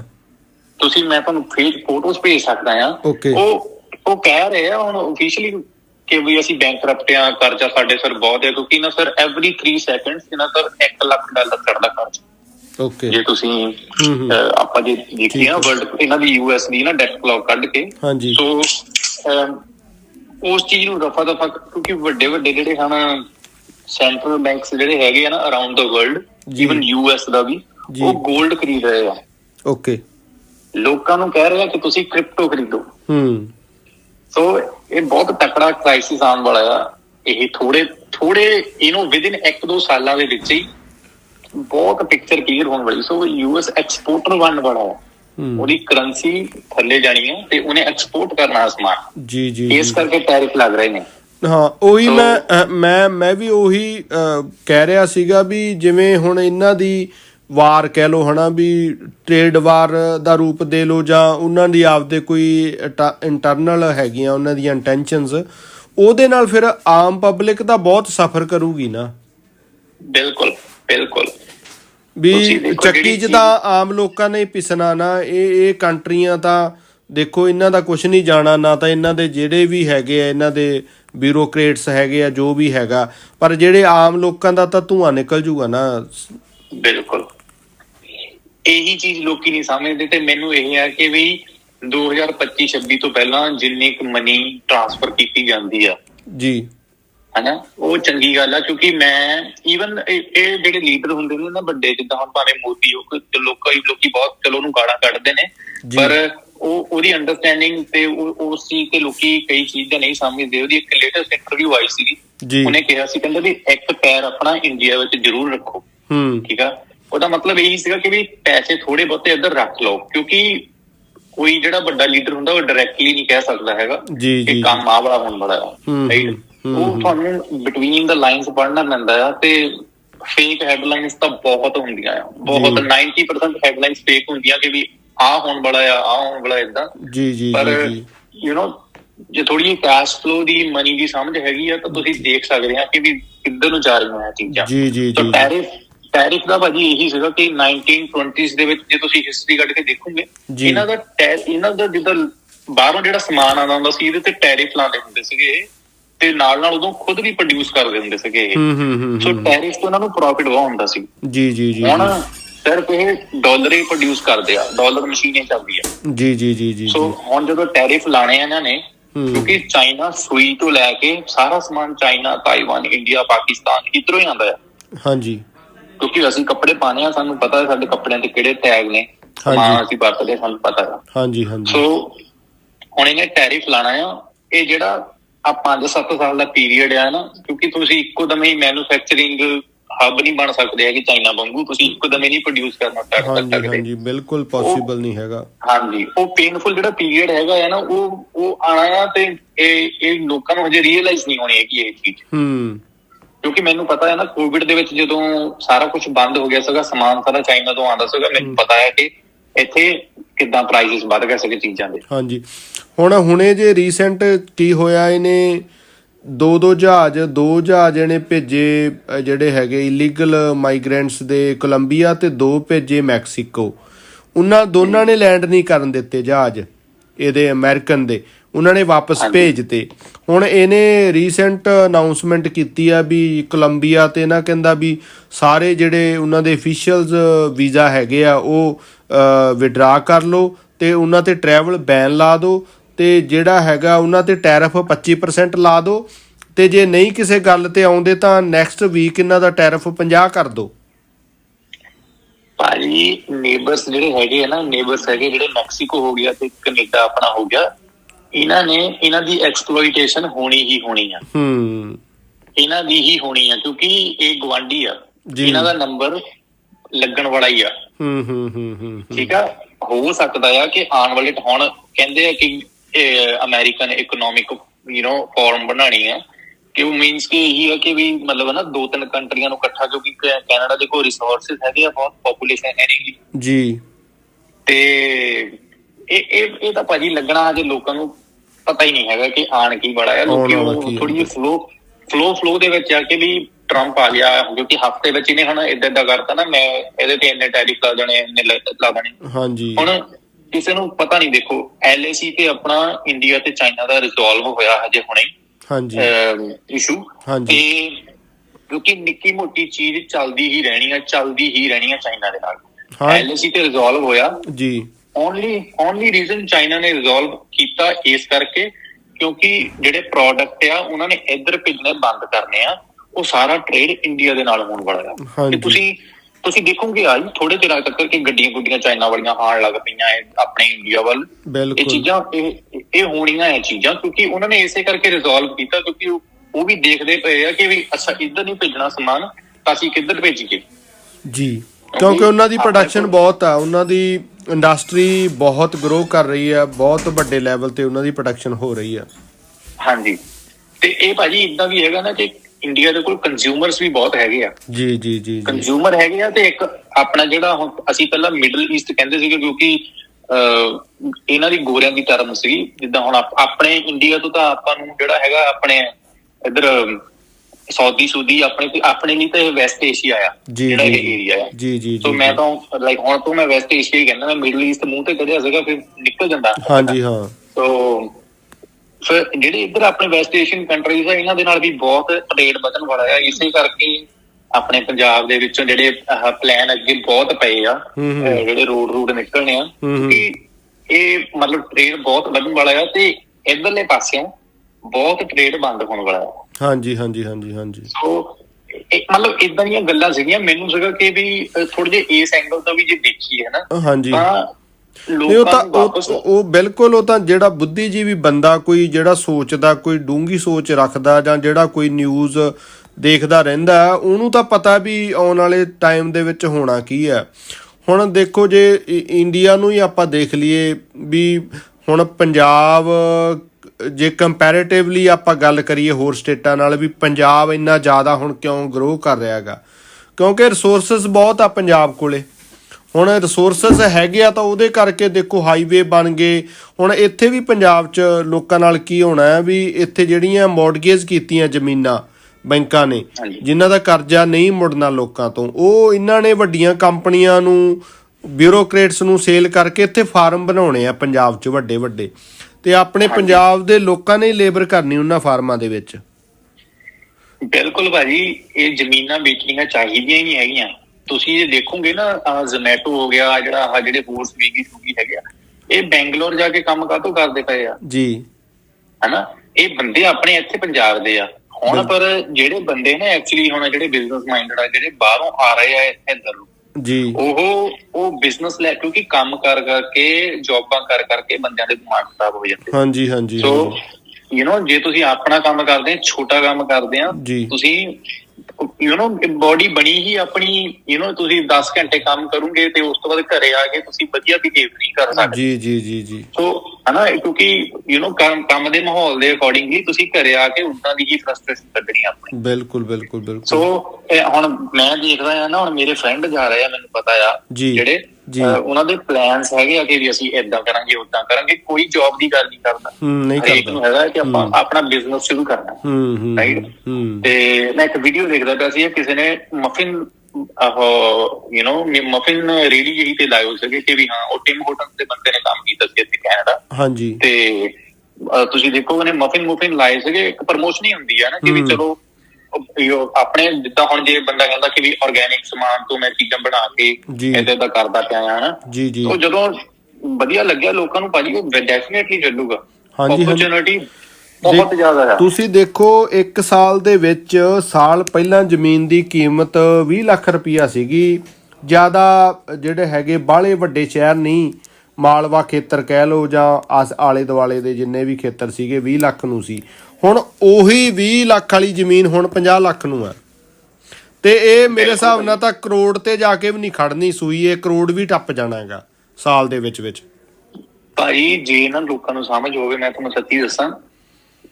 ਤੁਸੀਂ ਮੈਂ ਤੁਹਾਨੂੰ ਫੇਸ ਫੋਟੋਜ਼ ਭੇਜ ਸਕਦਾ ਆ. ਉਹ ਉਹ ਕਹਿ ਰਹੇ ਆ ਹੁਣ ਅਫੀਸ਼ੀਅਲੀ ਕਿ ਵੀ ਅਸੀਂ ਬੈਂਕਰਪਟ ਆ ਕਰਜ਼ਾ ਸਾਡੇ ਸਰ ਬਹੁਤ ਹੈ ਕਿਉਂਕਿ ਨਾ ਸਰ ਐਵਰੀ 3 ਸੈਕਿੰਡਸ ਇਹਨਾਂ ਸਰ 1 ਲੱਖ ਡਾਲਰ ਚੜਦਾ ਕਰਜ਼ਾ। ਓਕੇ ਜੇ ਤੁਸੀਂ ਆਪਾਂ ਜੇ ਦੇਖੀਏ ਨਾ ਵਰਲਡ ਇਹਨਾਂ ਦੀ ਯੂਐਸ ਦੀ ਨਾ ਡੈਟ ਕਲੌਕ ਕੱਢ ਕੇ। ਹਾਂਜੀ। ਸੋ ਉਸ ਚੀਜ਼ ਨੂੰ ਰਫਾ ਦਫਾ ਕਿਉਂਕਿ ਵੱਡੇ ਵੱਡੇ ਜਿਹੜੇ ਹਨ ਸੈਂਟਰਲ ਬੈਂਕਸ ਜਿਹੜੇ ਹੈਗੇ ਆ ਨਾ ਅਰਾਊਂਡ ਦਾ ਵਰਲਡ ਜੀ। ਈਵਨ ਯੂਐਸ ਦਾ ਵੀ। ਉਹ 골ਡ ਖਰੀਦ ਰਹੇ ਆ। ਓਕੇ ਲੋਕਾਂ ਨੂੰ ਕਹਿ ਰਹੇ ਆ ਕਿ ਤੁਸੀਂ ਕ੍ਰਿਪਟੋ ਖਰੀਦੋ। ਹੂੰ। ਸੋ ਇਹ ਬਹੁਤ ਤਕੜਾ ਕ੍ਰਾਈਸਿਸ ਆਉਣ ਵਾਲਾ ਆ। ਇਹ ਥੋੜੇ ਥੋੜੇ ਇਹਨੂੰ ਵਿਦਿਨ 1-2 ਸਾਲਾਂ ਦੇ ਵਿੱਚ ਹੀ ਬਹੁਤ ਪਿਕਚਰ ਕਲੀਅਰ ਹੋਣ ਵਾਲੀ। ਸੋ ਯੂਐਸ ਐਕਸਪੋਰਟਰ ਬਣਨ ਵਾਲਾ ਹੂੰ ਉਹਦੀ ਕਰੰਸੀ ਥੱਲੇ ਜਾਣੀ ਹੈ ਤੇ ਉਹਨੇ ਐਕਸਪੋਰਟ ਕਰਨਾ ਹੈ ਸਮਾਨ। ਜੀ ਜੀ ਇਸ। ਕਰਕੇ ਟੈਰਿਫ ਲੱਗ ਰਹੇ ਨੇ। ਹਾਂ ਉਹੀ ਮੈਂ ਮੈਂ ਮੈਂ ਵੀ ਉਹੀ ਕਹਿ ਰਿਹਾ ਸੀਗਾ ਵੀ ਜਿਵੇਂ ਹੁਣ ਇਹਨਾਂ ਦੀ ਵਾਰ ਕਹਿ ਲੋ ਹਨਾ ਵੀ ਟ੍ਰੇਡ ਵਾਰ ਦਾ ਰੂਪ ਦੇ ਲੋ ਜਾਂ ਉਹਨਾਂ ਦੀ ਆਪਦੇ ਕੋਈ ਇੰਟਰਨਲ ਹੈਗੀਆਂ ਉਹਨਾਂ ਦੀਆਂ ਇੰਟੈਂਸ਼ਨਸ ਉਹਦੇ ਨਾਲ ਫਿਰ ਆਮ ਪਬਲਿਕ ਤਾਂ ਬਹੁਤ ਸਫਰ ਕਰੂਗੀ ਨਾ। ਬਿਲਕੁਲ ਬਿਲਕੁਲ। ਵੀ ਚੱਕੀ ਤਾਂ ਆਮ ਲੋਕਾਂ ਨੇ ਪਿਸਣਾ ਨਾ ਇਹ ਇਹ ਕੰਟਰੀਆਂ ਤਾਂ ਦੇਖੋ ਇਹਨਾਂ ਦਾ ਕੁਝ ਨਹੀਂ ਜਾਣਾ ਨਾ ਤਾਂ ਇਹਨਾਂ ਦੇ ਜਿਹੜੇ ਵੀ ਹੈਗੇ ਆ ਇਹਨਾਂ ਦੇ ਬਿਊਰੋਕਰੇਟਸ ਹੈਗੇ ਆ ਜੋ ਵੀ ਹੈਗਾ ਪਰ ਜਿਹੜੇ ਆਮ ਲੋਕਾਂ ਦਾ ਤਾਂ ਧੂਆਂ ਨਿਕਲ ਜੂਗਾ ਨਾ। ਬਿਲਕੁਲ। ਇਹੀ ਚੀਜ਼ ਲੋਕੀ ਨਹੀਂ ਸਮਝਦੇ ਤੇ ਮੈਨੂੰ ਇਹ ਹੈ ਕਿ ਵੀ 2025-26 ਤੋਂ ਪਹਿਲਾਂ ਜਿੰਨੀ ਕੁ ਮਨੀ ਟ੍ਰਾਂਸਫਰ ਕੀਤੀ ਜਾਂਦੀ ਆ ਜੀ। ਹਨਾ? ਉਹ ਚੰਗੀ ਗੱਲ ਆ ਕਿਉਂਕਿ ਮੈਂ ਈਵਨ ਇਹ ਜਿਹੜੇ ਲੀਡਰ ਹੁੰਦੇ ਨੇ ਨਾ ਵੱਡੇ ਜਿੱਦਾਂ ਹੁਣ ਭਾਵੇਂ ਮੋਦੀ ਹੋ ਕੋਈ ਲੋਕਾਂ ਹੀ ਲੋਕੀ ਬਹੁਤ ਚਲੋ ਉਹਨੂੰ ਗਾਲਾਂ ਕੱਢਦੇ ਨੇ। ਪਰ ਉਹ ਉਹਦੀ ਅੰਡਰਸਟੈਂਡਿੰਗ ਤੇ ਉਹ ਉਸ ਚੀਜ਼ ਤੇ ਲੋਕੀ ਕਈ ਚੀਜ਼ਾਂ ਨਹੀਂ ਸਮਝਦੇ। ਉਹਦੀ ਇੱਕ ਲੇਟੈਸਟ ਇੰਟਰਵਿਊ ਆਈ ਸੀ ਜੀ। ਉਹਨੇ ਕਿਹਾ ਸੀ ਕਹਿੰਦਾ ਵੀ ਇੱਕ ਪੈਰ ਆਪਣਾ ਇੰਡੀਆ ਵਿੱਚ ਜ਼ਰੂਰ ਰੱਖੋ। ਹੂੰ। ਠੀਕ ਆ? ਉਹਦਾ ਮਤਲਬ ਇਹੀ ਸੀਗਾ ਕਿ ਵੀ ਪੈਸੇ ਥੋੜੇ ਬਹੁਤੇ ਇੱਧਰ ਰੱਖ ਲਓ ਕਿਉਂਕਿ ਕੋਈ ਜਿਹੜਾ ਵੱਡਾ ਲੀਡਰ ਹੁੰਦਾ ਉਹ ਡਾਇਰੈਕਟਲੀ ਨਹੀਂ ਕਹਿ ਸਕਦਾ ਹੈਗਾ ਕਿ ਕੰਮ ਆ ਬੜਾ ਹੋਣ ਬੜਾ? ਹੂੰ, ਉਹ। ਤੁਹਾਨੂੰ ਬਿਟਵੀਨ ਦਾ ਲਾਈਨਸ ਪੜ੍ਹਨਾ ਪੈਂਦਾ ਆ ਤੇ ਫੇਕ ਹੈਡਲਾਈਨਸ ਤਾਂ ਬਹੁਤ ਹੁੰਦੀਆਂ ਆ। ਬਹੁਤ 90% ਹੈਡਲਾਈਨਸ ਫੇਕ ਹੁੰਦੀਆਂ ਕਿ ਵੀ ਆ ਹੋਣ ਬੜਾ ਆ ਆ ਹੋਣ ਬੜਾ ਇਦਾਂ ਜੀ ਜੀ ਪਰ ਯੂ نو ਜੇ ਥੋੜੀ ਕੈਸ਼ ਫਲੋ ਦੀ ਮਨੀ ਦੀ ਸਮਝ ਹੈਗੀ ਆ ਤਾਂ ਤੁਸੀਂ ਦੇਖ ਸਕਦੇ ਆ ਕਿ ਵੀ ਕਿੱਧਰ ਨੂੰ ਜਾ ਰਹੀਆਂ ਇਹ ਚੀਜ਼ਾਂ। ਜੀ ਜੀ ਜੀ। ਟੈਰਿਫ ਟੈਰਿਫ ਦਾ ਭਾਜੀ ਇਹੀ ਸੀਗਾ ਕਿ 1920s ਦੇ ਵਿੱਚ ਜੇ ਤੁਸੀਂ ਹਿਸਟਰੀ ਕੱਢ ਕੇ ਦੇਖੋਗੇ। ਇਹਨਾਂ ਦਾ ਇਹਨਾਂ ਦਾ ਜਿੱਦਾਂ ਬਾਹਰੋਂ ਜਿਹੜਾ ਸਮਾਨ ਆਉਂਦਾ ਹੁੰਦਾ ਸੀ ਇਹਦੇ ਤੇ ਟੈਰਿਫ ਲਾਉਂਦੇ ਹੁੰਦੇ ਸੀਗੇ। ਤੇ ਨਾਲ ਨਾਲ ਉਦੋਂ ਖੁਦ ਵੀ ਪ੍ਰੋਡਿਊਸ ਕਰਦੇ ਹੁੰਦੇ ਸੀਗੇ ਇਹ। ਹੂੰ ਹੂੰ ਹੂੰ ਸੋ ਹੂੰ। ਟੈਰਿਫ ਤੋਂ ਉਹਨਾਂ ਨੂੰ ਪ੍ਰੋਫਿਟ ਬਹੁਤ ਹੁੰਦਾ ਸੀ। ਜੀ ਜੀ ਜੀ ਹੁਣ ਸਿਰਫ ਇਹ ਡਾਲਰ ਹੀ ਪ੍ਰੋਡਿਊਸ ਕਰਦੇ ਆ। ਡਾਲਰ ਮਸ਼ੀਨੇ ਚੱਲਦੀ ਆ। ਜੀ ਜੀ ਜੀ ਜੀ ਸੋ ਹੁਣ ਜਦੋਂ ਟੈਰਿਫ ਲਾਣੇ ਆ ਇਹਨਾਂ ਨੇ ਹੂੰ। ਕਿਉਂਕਿ ਚਾਈਨਾ ਸੂਈ ਤੋਂ ਲੈ ਕੇ ਸਾਰਾ ਸਮਾਨ ਚਾਈਨਾ ਤਾਈਵਾਨ ਇੰਡੀਆ ਪਾਕਿਸਤਾਨ ਇਧਰੋਂ ਹੀ ਆਉਂਦਾ ਆ। ਹਾਂਜੀ। ਕਿਉਂਕਿ ਅਸੀਂ ਕੱਪੜੇ ਪਾਣੇ ਆ ਸਾਨੂੰ ਪਤਾ ਹੈ ਸਾਡੇ ਕੱਪੜਿਆਂ ਤੇ ਕਿਹੜੇ ਟੈਗ ਨੇ। ਸਮਾਨ ਅਸੀਂ ਵਰਤਦੇ ਸਾਨੂੰ ਪਤਾ ਹੈ ਹਾਂਜੀ ਹਾਂਜੀ। ਸੋ ਹੁਣ ਇਹਨੇ ਟੈਰਿਫ ਲਾਣਾ ਆ ਇਹ ਜਿਹੜਾ ਆ 5-7 ਸਾਲ ਦਾ ਪੀਰੀਅਡ ਆ ਨਾ ਕਿਉਂਕਿ ਤੁਸੀਂ ਇੱਕੋ ਦਮ ਹੀ ਮੈਨੂਫੈਕਚਰਿੰਗ ਹੱਬ ਨਹੀਂ ਬਣ ਸਕਦੇ ਹੈਗੇ ਚਾਈਨਾ ਵਾਂਗੂ ਤੁਸੀਂ ਇੱਕੋ ਦਮ ਹੀ ਨਹੀਂ ਪ੍ਰੋਡਿਊਸ ਕਰਨਾ start ਕਰ ਸਕਦੇ। ਹਾਂਜੀ ਬਿਲਕੁਲ ਪੋਸੀਬਲ ਨਹੀਂ ਹੈਗਾ। ਹਾਂਜੀ ਉਹ ਪੇਨਫੁਲ ਜਿਹੜਾ ਪੀਰੀਅਡ ਹੈਗਾ ਹੈ ਨਾ ਉਹ ਉਹ ਆਣਾ ਆ ਤੇ ਇਹ ਇਹ ਲੋਕਾਂ ਨੂੰ ਹਜੇ ਰੀਅਲਾਈਜ਼ ਨਹੀਂ ਹੋਣੀ ਹੈਗੀ ਇਹ ਚੀਜ਼। ਹੂੰ। ਕਿਉਂਕਿ ਮੈਨੂੰ ਪਤਾ ਹੈ ਨਾ ਕੋਵਿਡ ਦੇ ਵਿੱਚ ਜਦੋਂ ਸਾਰਾ ਕੁਝ ਬੰਦ ਹੋ ਗਿਆ ਸੀਗਾ ਸਮਾਨ ਸਾਰਾ ਚਾਈਨਾ ਤੋਂ ਆਉਂਦਾ ਸੀਗਾ ਮੈਨੂੰ ਪਤਾ ਹੈ ਕਿ ਇੱਥੇ ਕਿੱਦਾਂ ਪ੍ਰਾਈਸਿਸ ਵੱਧ ਗਏ ਸੀਗੇ ਚੀਜ਼ਾਂ ਦੇ। ਹਾਂਜੀ। ਹੁਣ ਹੁਣੇ ਜੇ ਰੀਸੈਂਟ ਕੀ ਹੋਇਆ ਇਹਨੇ ਦੋ ਦੋ ਜਹਾਜ਼ ਦੋ ਜਹਾਜ਼ ਇਹਨੇ ਭੇਜੇ ਜਿਹੜੇ ਹੈਗੇ ਇਲੀਗਲ ਮਾਈਗ੍ਰੈਂਟਸ ਦੇ ਕੋਲੰਬੀਆ ਤੇ ਦੋ ਭੇਜੇ ਮੈਕਸੀਕੋ। ਉਹਨਾਂ ਦੋਨਾਂ ਨੇ ਲੈਂਡ ਨਹੀਂ ਕਰਨ ਦਿੱਤੇ ਜਹਾਜ਼ ਇਹਦੇ ਅਮਰੀਕਨ ਦੇ। ਉਹਨਾਂ ਨੇ ਵਾਪਸ। ਭੇਜਤੇ। ਹੁਣ ਇਹਨੇ ਰੀਸੈਂਟ ਅਨਾਉਂਸਮੈਂਟ ਕੀਤੀ ਆ ਵੀ ਕੋਲੰਬੀਆ ਤੇ ਨਾ ਕਹਿੰਦਾ ਵੀ ਸਾਰੇ ਜਿਹੜੇ ਉਹਨਾਂ ਦੇ ਅਫੀਸ਼ੀਅਲਸ ਵੀਜ਼ਾ ਹੈਗੇ ਆ ਉਹ ਵਿਡਰਾ ਕਰ ਲਓ ਤੇ ਉਹਨਾਂ ਤੇ ਟਰੈਵਲ ਬੈਨ ਲਾ ਦਿਓ ਤੇ ਜਿਹੜਾ ਹੈਗਾ ਉਹਨਾਂ ਤੇ ਟੈਰਿਫ 25% ਲਾ ਦਿਓ ਤੇ ਜੇ ਨਹੀਂ ਕਿਸੇ ਗੱਲ ਤੇ ਆਉਂਦੇ ਤਾਂ ਨੈਕਸਟ ਵੀਕ ਇਹਨਾਂ ਦਾ ਟੈਰਿਫ 50 ਕਰ ਦਿਓ। ਭਾਜੀ ਨੇਬਰਸ ਜਿਹੜੇ ਹੈਗੇ ਆ ਨਾ ਨੇਬਰਸ ਹੈਗੇ ਜਿਹੜੇ ਮੈਕਸੀਕੋ ਹੋ ਗਿਆ ਤੇ ਕੈਨੇਡਾ ਆਪਣਾ ਹੋ ਗਿਆ ਇਹਨਾਂ ਨੇ ਇਹਨਾਂ ਦੀ ਐਕਸਪਲੋਇਟੇਸ਼ਨ ਹੋਣੀ ਹੀ ਹੋਣੀ ਆ। ਹੂੰ। ਇਹਨਾਂ ਦੀ ਹੀ ਹੋਣੀ ਆ ਕਿਉਂਕਿ ਇਹ ਗਵਾਂਢੀ ਆ। ਇਹਨਾਂ ਦਾ ਨੰਬਰ ਲੱਗਣ ਵਾਲਾ ਹੀ ਆ। ਹੂੰ ਹੂੰ ਹੂੰ ਹੂੰ ਹੂੰ। ਠੀਕ ਆ? ਹੋ ਸਕਦਾ ਆ ਕਿ ਆਉਣ ਵਾਲੇ ਹੁਣ ਕਹਿੰਦੇ ਆ ਕਿ American economic you know forum ਬਣਾਣੀ ਆ। ਕਿ ਉਹ ਮੀਨਸ ਕਿ ਇਹੀ ਆ ਕਿ ਵੀ ਮਤਲਬ ਨਾ ਦੋ ਤਿੰਨ ਕੰਟਰੀਆਂ ਨੂੰ ਇਕੱਠਾ ਕਿਉਂਕਿ ਕੈ- ਕੈਨੇਡਾ ਦੇ ਕੋਲ ਰਿਸੋਰਸਸ ਹੈਗੇ ਆ ਬਹੁਤ ਪੋਪੂਲੇਸ਼ਨ ਹੈ ਨਹੀਂ। ਜੀ। ਤੇ ਇਹ ਇਹ ਇਹ ਤਾਂ ਭਾਜੀ ਲੱਗਣਾ ਅਜੇ ਲੋਕਾਂ ਨੂੰ ਪਤਾ ਹੀ ਨਹੀਂ ਹੈਗਾ ਕਿ ਆਣ ਕੀ ਬੜਾ ਹੈ ਲੋਕੀ ਹੈ। ਥੋੜੀ ਜਿਹੀ ਫਲੋ ਫਲੋ ਫਲੋ ਦੇ ਵਿੱਚ ਆ ਕੇ ਵੀ ਟਰੰਪ ਆ ਗਿਆ ਕਿਉਂਕਿ ਹਫ਼ਤੇ ਵਿੱਚ ਇਹਨੇ ਹੁਣ ਇਦਾਂ ਇਦਾਂ ਕਰਤਾ ਨਾ ਮੈਂ ਇਹਦੇ ਤੇ ਇੰਨੇ ਟੈਰਿਫ ਲਾ ਦੇਣੇ ਇੰਨੇ ਲਾ ਦੇਣੇ। ਹਾਂਜੀ। ਹੁਣ ਕਿਸੇ ਨੂੰ ਪਤਾ ਨਹੀਂ ਦੇਖੋ ਐਲਏਸੀ ਤੇ ਆਪਣਾ ਇੰਡੀਆ ਤੇ ਚਾਈਨਾ ਦਾ ਰਿਜ਼ੋਲਵ ਹੋਇਆ ਹਜੇ ਹੁਣੇ। ਹਾਂਜੀ। ਇਸ਼ੂ ਹਾਂਜੀ। ਤੇ ਕਿਉਂਕਿ ਨਿੱਕੀ ਮੋਟੀ ਚੀਜ਼ ਚੱਲਦੀ ਹੀ ਰਹਿਣੀ ਆ ਚੱਲਦੀ ਹੀ ਰਹਿਣੀ ਆ ਚਾਈਨਾ ਦੇ ਨਾਲ। ਹਾਂ। ਐਲਏਸੀ ਤੇ ਰਿਜ਼ੋਲਵ ਹੋਇਆ। ਜੀ। ਓਨਲੀ ਓਨਲੀ ਰੀਜ਼ਨ ਚਾਈਨਾ ਨੇ ਰਿਜ਼ੋਲਵ ਕੀਤਾ ਇਸ ਕਰਕੇ ਕਿਉਂਕਿ ਜਿਹੜੇ ਪ੍ਰੋਡਕਟ ਆ ਉਹਨਾਂ ਨੇ ਇੱਧਰ ਭੇਜਣੇ ਬੰਦ ਕਰਨੇ ਆ। ਉਹ ਸਾਰਾ ਟ੍ਰੇਡ ਇੰਡੀਆ ਦੇ ਨਾਲ ਹੋਣ ਵਾਲਾ ਆ। ਤੇ ਤੁਸੀਂ ਤੁਸੀਂ ਦੇਖੋਗੇ ਆ ਥੋੜੇ ਚਿਰ ਤੱਕ ਕਿ ਗੱਡੀਆਂ ਗੁੱਡੀਆਂ ਚਾਈਨਾ ਵਾਲੀਆਂ ਆਉਣ ਲੱਗ ਪਈਆਂ ਇਹ ਆਪਣੇ ਇੰਡੀਆ ਵੱਲ। ਇਹ ਚੀਜ਼ਾਂ ਇਹ ਇਹ ਹੋਣੀਆਂ ਇਹ ਚੀਜ਼ਾਂ ਕਿਉਂਕਿ ਉਹਨਾਂ ਨੇ ਇਸੇ ਕਰਕੇ ਰਿਜ਼ੋਲਵ ਕੀਤਾ ਕਿਉਂਕਿ ਉਹ ਵੀ ਦੇਖਦੇ ਪਏ ਆ ਕਿ ਵੀ ਅੱਛਾ ਇੱਧਰ ਨਹੀਂ ਭੇਜਣਾ ਸਮਾਨ ਤਾਂ ਅਸੀਂ ਕਿੱਧਰ ਭੇਜੀਏ। ਜੀ ਕਿਉਂਕਿ ਉਹਨਾਂ ਦੀ ਪ੍ਰੋਡਕਸ਼ਨ ਬਹੁਤ ਆ ਉਹਨਾਂ ਦੀ ਇੰਡਸਟਰੀ ਬਹੁਤ ਗਰੋ ਕਰ ਰਹੀ ਆ ਬਹੁਤ ਵੱਡੇ ਲੈਵਲ ਤੇ ਉਹਨਾਂ ਦੀ ਪ੍ਰੋਡਕਸ਼ਨ ਹੋ ਰਹੀ ਆ। ਹਾਂਜੀ। ਤੇ ਇਹ ਭਾਜੀ ਇਦਾਂ ਵੀ ਹੈਗਾ ਨਾ ਕਿ ਇੰਡੀਆ ਦੇ ਕੋਲ ਕੰਜ਼ਿਊਮਰਸ ਵੀ ਬਹੁਤ ਹੈਗੇ ਆ। ਜੀ ਜੀ ਜੀ ਕੰਜ਼ਿਊਮਰ ਹੈਗੇ ਆ ਤੇ ਇੱਕ ਆਪਣਾ ਜਿਹੜਾ ਅਸੀਂ ਪਹਿਲਾਂ ਮਿਡਲ ਈਸਟ ਕਹਿੰਦੇ ਸੀਗੇ ਕਿਉਂਕਿ ਇਹਨਾਂ ਦੀ ਗੋਰਿਆਂ ਦੀ ਟਰਮ ਸੀ ਜਿੱਦਾਂ ਹੁਣ ਆਪ- ਆਪਣੇ ਇੰਡੀਆ ਤੋਂ ਤਾਂ ਆਪਾਂ ਨੂੰ ਜਿਹੜਾ ਹੈਗਾ ਆਪਣੇ ਇਧਰ ਸਾਊਦੀ ਸੂਦੀ ਆਪਣੇ ਆਪਣੇ ਲਈ ਤਾਂ ਵੈਸਟ ਏਸ਼ੀਆ ਆ ਜਿਹੜਾ ਇਹ ਏਰੀਆ ਆ। ਜੀ ਜੀ ਸੋ ਮੈਂ ਤਾਂ ਲਾਈਕ ਹੁਣ ਤੋਂ ਮੈਂ ਵੈਸਟ ਏਸ਼ੀਆ ਹੀ ਕਹਿੰਦਾ ਮੈਂ ਮਿਡਲ ਈਸਟ ਮੂੰਹ ਤੇ ਕਢਿਆ ਸੀਗਾ ਫਿਰ ਨਿਕਲ ਜਾਂਦਾ। ਹਾਂਜੀ ਹਾਂ। ਸੋ ਫਿਰ ਜਿਹੜੇ ਇੱਧਰ ਆਪਣੇ ਵੈਸਟ ਏਸ਼ੀਅਨ ਕੰਟਰੀਜ਼ ਆ ਇਹਨਾਂ ਦੇ ਨਾਲ ਵੀ ਬਹੁਤ ਟ੍ਰੇਡ ਵਧਣ ਵਾਲਾ ਆ। ਇਸੇ ਕਰਕੇ ਆਪਣੇ ਪੰਜਾਬ ਦੇ ਵਿੱਚੋਂ ਜਿਹੜੇ ਪਲਾਨ ਅੱਗੇ ਬਹੁਤ ਪਏ ਆ। ਹੂੰ ਹੂੰ। ਜਿਹੜੇ ਰੋਡ ਰੂਡ ਨਿਕਲਣੇ ਆ। ਹੂੰ ਹੂੰ। ਕਿ ਇਹ ਮਤਲਬ ਟ੍ਰੇਡ ਬਹੁਤ ਵਧਣ ਵਾਲਾ ਆ ਤੇ ਇਧਰਲੇ ਪਾਸਿਓਂ ਬਹੁਤ ਟ੍ਰੇਡ ਬੰਦ ਹੋਣ ਵਾਲਾ ਆ। ਹਾਂਜੀ ਹਾਂਜੀ ਹਾਂਜੀ ਹਾਂਜੀ। ਸੋ ਮਤਲਬ ਇਦਾਂ ਦੀਆਂ ਗੱਲਾਂ ਸੀਗੀਆਂ। ਮੈਨੂੰ ਸੀਗਾ ਕਿ ਵੀ ਥੋੜੇ ਜਿਹੇ ਇਸ ਐਂਗਲ ਤੋਂ ਵੀ ਜੇ ਦੇਖੀਏ ਹਨਾ। ਹਾਂਜੀ। ਤਾਂ ਉਹ ਤਾਂ ਉਹ ਬਿਲਕੁਲ ਉਹ ਤਾਂ ਜਿਹੜਾ ਬੁੱਧੀਜੀਵੀ ਬੰਦਾ ਕੋਈ ਜਿਹੜਾ ਸੋਚਦਾ ਕੋਈ ਡੂੰਗੀ ਸੋਚ ਰੱਖਦਾ ਜਾਂ ਜਿਹੜਾ ਕੋਈ ਨਿਊਜ਼ ਦੇਖਦਾ ਰਹਿੰਦਾ ਉਹਨੂੰ ਤਾਂ ਪਤਾ ਵੀ ਆਉਣ ਵਾਲੇ ਟਾਈਮ ਦੇ ਵਿੱਚ ਹੋਣਾ ਕੀ ਹੈ। ਹੁਣ ਦੇਖੋ ਜੇ ਇੰਡੀਆ ਨੂੰ ਹੀ ਆਪਾਂ ਦੇਖ ਲਈਏ ਵੀ ਹੁਣ ਪੰਜਾਬ ਜੇ ਕੰਪੈਰੀਟਿਵਲੀ ਆਪਾਂ ਗੱਲ ਕਰੀਏ ਹੋਰ ਸਟੇਟਾਂ ਨਾਲ ਵੀ ਪੰਜਾਬ ਇੰਨਾ ਜ਼ਿਆਦਾ ਹੁਣ ਕਿਉਂ ਗਰੋ ਕਰ ਰਿਹਾ ਹੈਗਾ? ਕਿਉਂਕਿ ਰਿਸੋਰਸਸ ਬਹੁਤ ਆ ਪੰਜਾਬ ਕੋਲੇ। ਹੁਣ ਰਿਸੋਰਸਸ ਹੈਗੇ ਆ ਤਾਂ ਉਹਦੇ ਕਰਕੇ ਦੇਖੋ ਹਾਈਵੇ ਬਣ ਗਏ। ਹੁਣ ਇੱਥੇ ਵੀ ਪੰਜਾਬ 'ਚ ਲੋਕਾਂ ਨਾਲ ਕੀ ਹੋਣਾ ਹੈ ਵੀ ਇੱਥੇ ਜਿਹੜੀਆਂ ਮੌਰਗੇਜ ਕੀਤੀਆਂ ਜ਼ਮੀਨਾਂ ਬੈਂਕਾਂ ਨੇ। ਜਿਨ੍ਹਾਂ ਦਾ ਕਰਜ਼ਾ ਨਹੀਂ ਮੁੜਨਾ ਲੋਕਾਂ ਤੋਂ ਉਹ ਇਹਨਾਂ ਨੇ ਵੱਡੀਆਂ ਕੰਪਨੀਆਂ ਨੂੰ ਬਿਊਰੋਕਰੇਟਸ ਨੂੰ ਸੇਲ ਕਰਕੇ ਇੱਥੇ ਫਾਰਮ ਬਣਾਉਣੇ ਆ ਪੰਜਾਬ 'ਚ ਵੱਡੇ ਵੱਡੇ। ਤੇ ਆਪਣੇ ਪੰਜਾਬ ਦੇ ਲੋਕਾਂ ਨੇ ਲੇਬਰ ਕਰਨੀ ਉਹਨਾਂ ਫਾਰਮਾਂ ਦੇ ਵਿੱਚ। ਬਿਲਕੁਲ ਭਾਜੀ ਇਹ ਜ਼ਮੀਨਾਂ ਵੇਚਣੀਆਂ ਚਾਹੀਦੀਆਂ ਹੀ ਹੈਗੀਆਂ। ਤੁਸੀਂ ਜੇ ਦੇਖੋਗੇ ਨਾ ਜ਼ੋਮੈਟੋ ਹੋ ਗਿਆ ਜਿਹੜਾ ਆ ਜਿਹੜੇ ਹੋਰ ਸਵੀਗੀ ਸਵੀਗੀ ਹੈਗੇ ਆ ਇਹ ਬੈਂਗਲੌਰ ਜਾ ਕੇ ਕੰਮ ਕਾਹਤੋਂ ਕਰਦੇ ਪਏ ਆ? ਜੀ। ਹਨਾ? ਇਹ ਬੰਦੇ ਆਪਣੇ ਇੱਥੇ ਪੰਜਾਬ ਦੇ ਆ। ਹੁਣ ਪਰ ਜਿਹੜੇ ਬੰਦੇ ਨੇ ਐਕਚੁਅਲੀ ਹੁਣ ਜਿਹੜੇ ਬਿਜ਼ਨਸ ਮਾਈਂਡਡ ਆ ਜਿਹੜੇ ਬਾਹਰੋਂ ਆ ਰਹੇ ਆ ਇੱਧਰ ਨੂੰ ਜੀ। ਉਹ ਉਹ ਬਿਜ਼ਨਸ ਲੈ ਕਿਉਂਕਿ ਕੰਮ ਕਰ ਕਰਕੇ ਜੌਬਾਂ ਕਰ ਕਰਕੇ ਬੰਦਿਆਂ ਦੇ ਦਿਮਾਗ ਖਰਾਬ ਹੋ ਜਾਂਦੇ ਹਾਂਜੀ ਹਾਂਜੀ ਸੋ। ਯੂ نو ਜੇ ਤੁਸੀਂ ਆਪਣਾ ਕੰਮ ਕਰਦੇ ਆ ਛੋਟਾ ਕੰਮ ਕਰਦੇ ਆ। ਤੁਸੀਂ ਯੂ نو ਬੋਡੀ ਬਣੀ ਹੀ ਆਪਣੀ ਯੂ نو ਤੁਸੀਂ 10 ਘੰਟੇ ਕੰਮ ਕਰੋਗੇ ਤੇ ਉਸ ਤੋਂ ਬਾਅਦ ਘਰੇ ਆ ਕੇ ਤੁਸੀਂ ਵਧੀਆ ਬਿਹੇਵ ਨਹੀਂ ਕਰ ਸਕਦੇ ਜੀ ਜੀ ਜੀ ਜੀ ਸੋ ਹਨਾ ਇਹ ਕਿਉਂਕਿ ਯੂ نو ਕੰਮ ਕੰਮ ਦੇ ਮਾਹੌਲ ਦੇ ਅਕੋਰਡਿੰਗਲੀ ਤੁਸੀਂ ਘਰੇ ਆ ਕੇ ਉਦਾਂ ਦੀ ਹੀ ਫਰਸਟ੍ਰੇਸ਼ਨ ਕੱਢਣੀ ਆ ਆਪਣੀ ਬਿਲਕੁਲ ਬਿਲਕੁਲ ਬਿਲਕੁਲ ਸੋ ਇਹ ਹੁਣ ਮੈਂ ਦੇਖਦਾ ਆ ਨਾ ਹੁਣ ਮੇਰੇ ਫਰੈਂਡ ਜਾ ਰਹੇ ਆ ਮੈਨੂੰ ਪਤਾ ਆ ਜੀ, ਜਿਹੜੇ ਜੀ। ਉਹਨਾਂ ਦੇ ਪਲਾਨਸ ਹੈਗੇ ਆ ਕਿ ਵੀ ਅਸੀਂ ਇਦਾਂ ਕਰਾਂਗੇ ਉਦਾਂ ਕਰਾਂਗੇ ਕੋਈ ਜੌਬ ਦੀ ਗੱਲ ਨਹੀਂ ਕਰਦਾ ਨਹੀਂ ਹਰੇਕ ਨੂੰ ਕਰਦਾ ਹੈਗਾ ਕਿ ਆਪਾਂ ਆਪਣਾ ਬਿਜ਼ਨਸ ਸ਼ੁਰੂ ਕਰਨਾ। ਹੂੰ? ਹੂੰ ਤੇ ਮੈਂ ਇੱਕ ਵੀਡੀਓ ਦੇਖਦਾ ਪਿਆ ਸੀ ਕਿਸੇ ਨੇ ਮਫਿਨ ਉਹ ਯੂ نو ਮਫਿਨ ਰੇਡੀ ਜਿਹੀ ਤੇ ਲਾਇਓ ਸੀਗੇ ਕਿ ਵੀ ਹਾਂ ਉਹ ਟਿਮ ਹੋਟਨ ਦੇ ਬੰਦੇ ਨੇ ਕੰਮ ਕੀਤਾ ਸੀ ਇੱਥੇ ਕੈਨੇਡਾ ਹਾਂਜੀ। ਤੇ ਤੁਸੀਂ ਦੇਖੋ ਉਹਨੇ ਮਫਿਨ ਮੁਫਿਨ ਲਾਏ ਸੀਗੇ ਇੱਕ ਪ੍ਰਮੋਸ਼ਨ ਹੀ ਹੁੰਦੀ ਹੈ ਨਾ ਕਿ ਵੀ। ਚਲੋ ਆਪਣੇ ਜਿੱਦਾਂ ਹੁਣ ਜੇ ਬੰਦਾ ਕਹਿੰਦਾ ਕਿ ਵੀ ਆਰਗੇਨਿਕ ਸਮਾਨ ਤੋਂ ਮੈਂ ਚੀਜ਼ਾਂ ਬਣਾ ਕੇ। ਇਹਦੇ ਦਾ ਕਰਦਾ ਪਿਆ ਹਨਾ? ਜੀ ਜੀ। ਉਹ ਜਦੋਂ ਵਧੀਆ ਲੱਗਿਆ ਲੋਕਾਂ ਨੂੰ ਭਾਜੀ ਉਹ ਡੈਫੀਨਿਟਲੀ ਚੱਲੂਗਾ। ਹਾਂਜੀ, ਹਾਂਜੀ। ਓਪਰਚੁਨਿਟੀ ਬਹੁਤ ਜ਼ਿਆਦਾ ਹੈ ਤੁਸੀਂ ਦੇਖੋ 1 ਸਾਲ ਦੇ ਵਿੱਚ ਸਾਲ ਪਹਿਲਾਂ ਜ਼ਮੀਨ ਦੀ ਕੀਮਤ 20 ਲੱਖ ਰੁਪਈਆ ਸੀਗੀ। ਜ਼ਿਆਦਾ ਜਿਹੜੇ ਹੈਗੇ ਬਾਹਲੇ ਵੱਡੇ ਸ਼ਹਿਰ ਨਹੀਂ ਮਾਲਵਾ ਖੇਤਰ ਕਹਿ ਲਓ ਜਾਂ ਆਸ ਆਲੇ ਦੁਆਲੇ ਦੇ ਜਿੰਨੇ ਵੀ ਖੇਤਰ ਸੀਗੇ 20 ਲੱਖ ਨੂੰ ਸੀ। ਹੁਣ ਉਹੀ 20 ਲੱਖ ਵਾਲੀ ਜ਼ਮੀਨ ਹੁਣ 50 ਲੱਖ ਨੂੰ ਹੈ ਤੇ ਇਹ ਮੇਰੇ ਹਿਸਾਬ ਨਾਲ ਤਾਂ ਕਰੋੜ ਤੇ ਜਾ ਕੇ ਵੀ ਨਹੀਂ ਖੜਨੀ ਸੂਈ ਇਹ ਕਰੋੜ ਵੀ ਟੱਪ ਜਾਣਾ ਹੈਗਾ ਸਾਲ ਦੇ ਵਿੱਚ ਵਿੱਚ। ਭਾਈ ਜੇ ਨਾ ਲੋਕਾਂ ਨੂੰ ਸਮਝ ਹੋਵੇ ਮੈਂ ਤੁਹਾਨੂੰ ਸੱਚੀ ਦੱਸਾਂ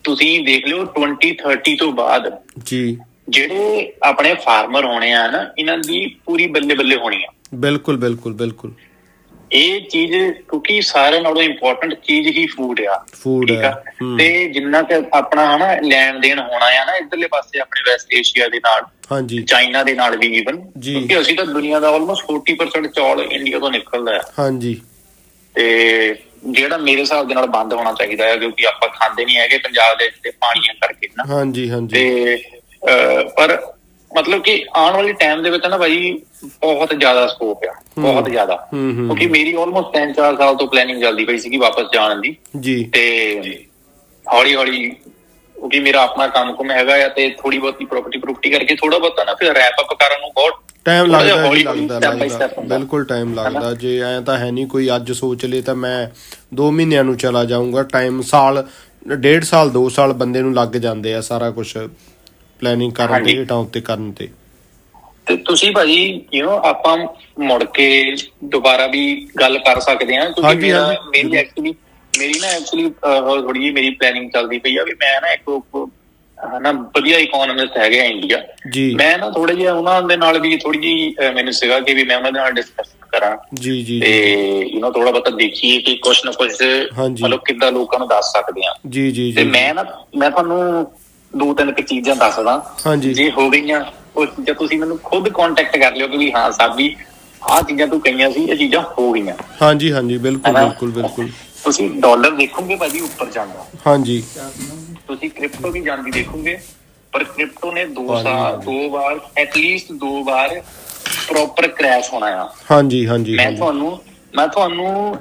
ਤੁਸੀਂ ਦੇਖ ਲਿਓ 2030 ਤੋਂ ਬਾਅਦ ਜੀ। ਜਿਹੜੇ ਆਪਣੇ ਫਾਰਮਰ ਹੋਣੇ ਆ ਨਾ ਇਹਨਾਂ ਦੀ ਪੂਰੀ ਬੱਲੇ ਬੱਲੇ ਹੋਣੀ ਆ। ਬਿਲਕੁਲ ਬਿਲਕੁਲ ਬਿਲਕੁਲ। ਇਹ ਚੀਜ਼ ਕਿਉਂਕਿ ਸਾਰਿਆਂ ਨਾਲੋਂ ਇੰਪੋਰਟੈਂਟ ਚੀਜ਼ ਹੀ ਫੂਡ ਆ। ਠੀਕ ਹੈ, ਆ। ਤੇ ਜਿੰਨਾ ਕਿ ਆਪਣਾ ਹਨਾ ਲੈਣ ਦੇਣ ਹੋਣਾ ਆ ਨਾ ਇਧਰਲੇ ਪਾਸੇ ਆਪਣੇ ਵੈਸਟ ਏਸ਼ੀਆ ਦੇ ਨਾਲ ਹਾਂਜੀ। ਚਾਈਨਾ ਦੇ ਨਾਲ ਵੀ ਈਵਨ। ਕਿਉਂਕਿ ਅਸੀਂ ਤਾਂ ਦੁਨੀਆ ਦਾ ਆਲਮੋਸਟ 40% ਚੌਲ ਇੰਡੀਆ ਤੋਂ ਨਿਕਲਦਾ ਆ। ਹਾਂਜੀ। ਤੇ ਜਿਹੜਾ ਮੇਰੇ ਹਿਸਾਬ ਦੇ ਨਾਲ ਬੰਦ ਹੋਣਾ ਚਾਹੀਦਾ ਹੈ ਕਿਉਂਕਿ ਆਪਾਂ ਖਾਂਦੇ ਨਹੀਂ ਹੈਗੇ ਪੰਜਾਬ ਦੇ ਪਾਣੀਆਂ ਕਰਕੇ ਨਾ। ਹਾਂਜੀ ਹਾਂਜੀ। ਤੇ ਪਰ ਮਤਲਬ ਕਿ ਆਉਣ ਵਾਲੇ ਟਾਈਮ ਦੇ ਵਿੱਚ ਨਾ ਭਾਈ ਬਹੁਤ ਜ਼ਿਆਦਾ ਸਕੋਪ ਆ ਬਹੁਤ ਜ਼ਿਆਦਾ। ਕਿਉਂਕਿ ਮੇਰੀ ਆਲਮੋਸਟ 3-4 ਸਾਲ ਤੋਂ ਪਲੈਨਿੰਗ ਚੱਲਦੀ ਪਈ ਸੀਗੀ ਵਾਪਸ ਜਾਣ ਦੀ। ਜੀ। ਤੇ ਹੌਲੀ ਹੌਲੀ ਕਿਉਂਕਿ ਮੇਰਾ ਆਪਣਾ ਕੰਮ ਕੁਮ ਹੈਗਾ ਆ ਤੇ ਥੋੜੀ ਬਹੁਤੀ ਪ੍ਰਾਪਰਟੀ ਪ੍ਰੋਪਰਟੀ ਕਰਕੇ ਥੋੜਾ ਬਹੁਤਾ ਨਾ ਫਿਰ ਰੈਪ ਅਪ ਕਰਨ ਨੂੰ ਬਹੁਤ ਟਾਈਮ ਲੱਗਦਾ ਲੱਗਦਾ। ਬਿਲਕੁਲ ਟਾਈਮ ਲੱਗਦਾ। ਜੇ ਐ ਤਾਂ ਹੈ ਨਹੀਂ ਕੋਈ ਅੱਜ ਸੋਚ ਲੇ ਤਾਂ ਮੈਂ 2 ਮਹੀਨਿਆਂ ਨੂੰ ਚਲਾ ਜਾਊਂਗਾ। ਟਾਈਮ ਸਾਲ ਡੇਢ ਸਾਲ 2 ਸਾਲ ਬੰਦੇ ਨੂੰ ਲੱਗ ਜਾਂਦੇ ਆ ਸਾਰਾ ਕੁਝ ਪਲੈਨਿੰਗ ਕਰਨ ਹਾਂਜੀ। ਤੇ ਹੇਠਾਂ ਉੱਤੇ ਕਰਨ ਤੇ ਤੇ ਤੁਸੀਂ ਭਾਜੀ ਯੂ نو ਆਪਾਂ ਮੁੜ ਕੇ ਦੁਬਾਰਾ ਵੀ ਗੱਲ ਕਰ ਸਕਦੇ ਹਾਂ ਕਿਉਂਕਿ ਹਾਂਜੀ, ਮੇਰਾ ਹਾਂਜੀ, ਮੇਰੀ ਜ਼ਰੂਰ। ਐਕਚੁਅਲੀ ਮੇਰੀ ਨਾ ਐਕਚੁਅਲੀ ਥੋੜੀ ਜਿਹੀ ਮੇਰੀ ਪਲੈਨਿੰਗ ਚੱਲਦੀ ਪਈ ਆ ਵੀ ਮੈਂ ਨਾ ਇੱਕ ਹਨਾ ਵਧੀਆ ਇਕਨੋਮਿਸਟ ਹੈਗੇ ਆ ਇੰਡੀਆ ਜੀ ਮੈਂ ਨਾ ਥੋੜਾ ਜਿਹਾ ਉਹਨਾਂ ਦੇ ਨਾਲ ਵੀ ਥੋੜੀ ਜਿਹੀ ਮੈਨੂੰ ਸੀਗਾ ਕਿ ਵੀ ਮੈਂ ਉਹਨਾਂ ਦੇ ਨਾਲ ਡਿਸਕਸ ਕਰਾਂ ਜੀ ਜੀ ਤੇ ਯੂ نو ਥੋੜਾ ਬਹੁਤਾ ਦੇਖੀਏ ਕਿ ਕੁਛ ਨਾ ਕੁਛ ਹਾਂਜੀ। ਮਤਲਬ ਕਿੱਦਾਂ ਲੋਕਾਂ ਨੂੰ ਦੱਸ ਸਕਦੇ ਆ ਜੀ ਜੀ ਤੇ ਜੀ ਮੈਂ ਨਾ ਮੈਂ ਤੁਹਾਨੂੰ ਦੋ ਤਿੰਨ ਕੁ ਚੀਜ਼ਾਂ ਦੱਸਦਾ ਹਾਂਜੀ। ਜੇ ਹੋ ਗਈਆਂ ਉਹ ਚੀਜ਼ਾਂ ਤੁਸੀਂ ਮੈਨੂੰ ਖੁਦ ਕੰਟੈਕਟ ਕਰ ਲਿਓ ਕਿ ਵੀ ਹਾਂ ਸਾਬੀ ਆਹ ਚੀਜ਼ਾਂ ਤੂੰ ਕਹੀਆਂ ਸੀ ਇਹ ਚੀਜ਼ਾਂ ਹੋ ਗਈਆਂ। ਹਾਂਜੀ ਹਾਂਜੀ ਬਿਲਕੁਲ? ਬਿਲਕੁਲ ਬਿਲਕੁਲ। ਤੁਸੀਂ ਡਾਲਰ ਦੇਖੋਗੇ ਭਾਜੀ ਉੱਪਰ ਜਾਂਦਾ। ਹਾਂਜੀ। ਤੁਸੀਂ ਕ੍ਰਿਪਟੋ ਵੀ ਜਾਂਦੀ ਦੇਖੋਗੇ ਪਰ ਕ੍ਰਿਪਟੋ ਨੇ ਦੋ ਹਾਂਜੀ, ਸਾਲ ਹਾਂਜੀ। ਦੋ ਵਾਰ ਐਟਲੀਸਟ ਦੋ ਵਾਰ ਪ੍ਰੋਪਰ ਕ੍ਰੈਸ਼ ਹੋਣਾ ਆ। ਹਾਂਜੀ ਹਾਂਜੀ ਮੈਂ ਤੁਹਾਨੂੰ ਮੈਂ ਤੁਹਾਨੂੰ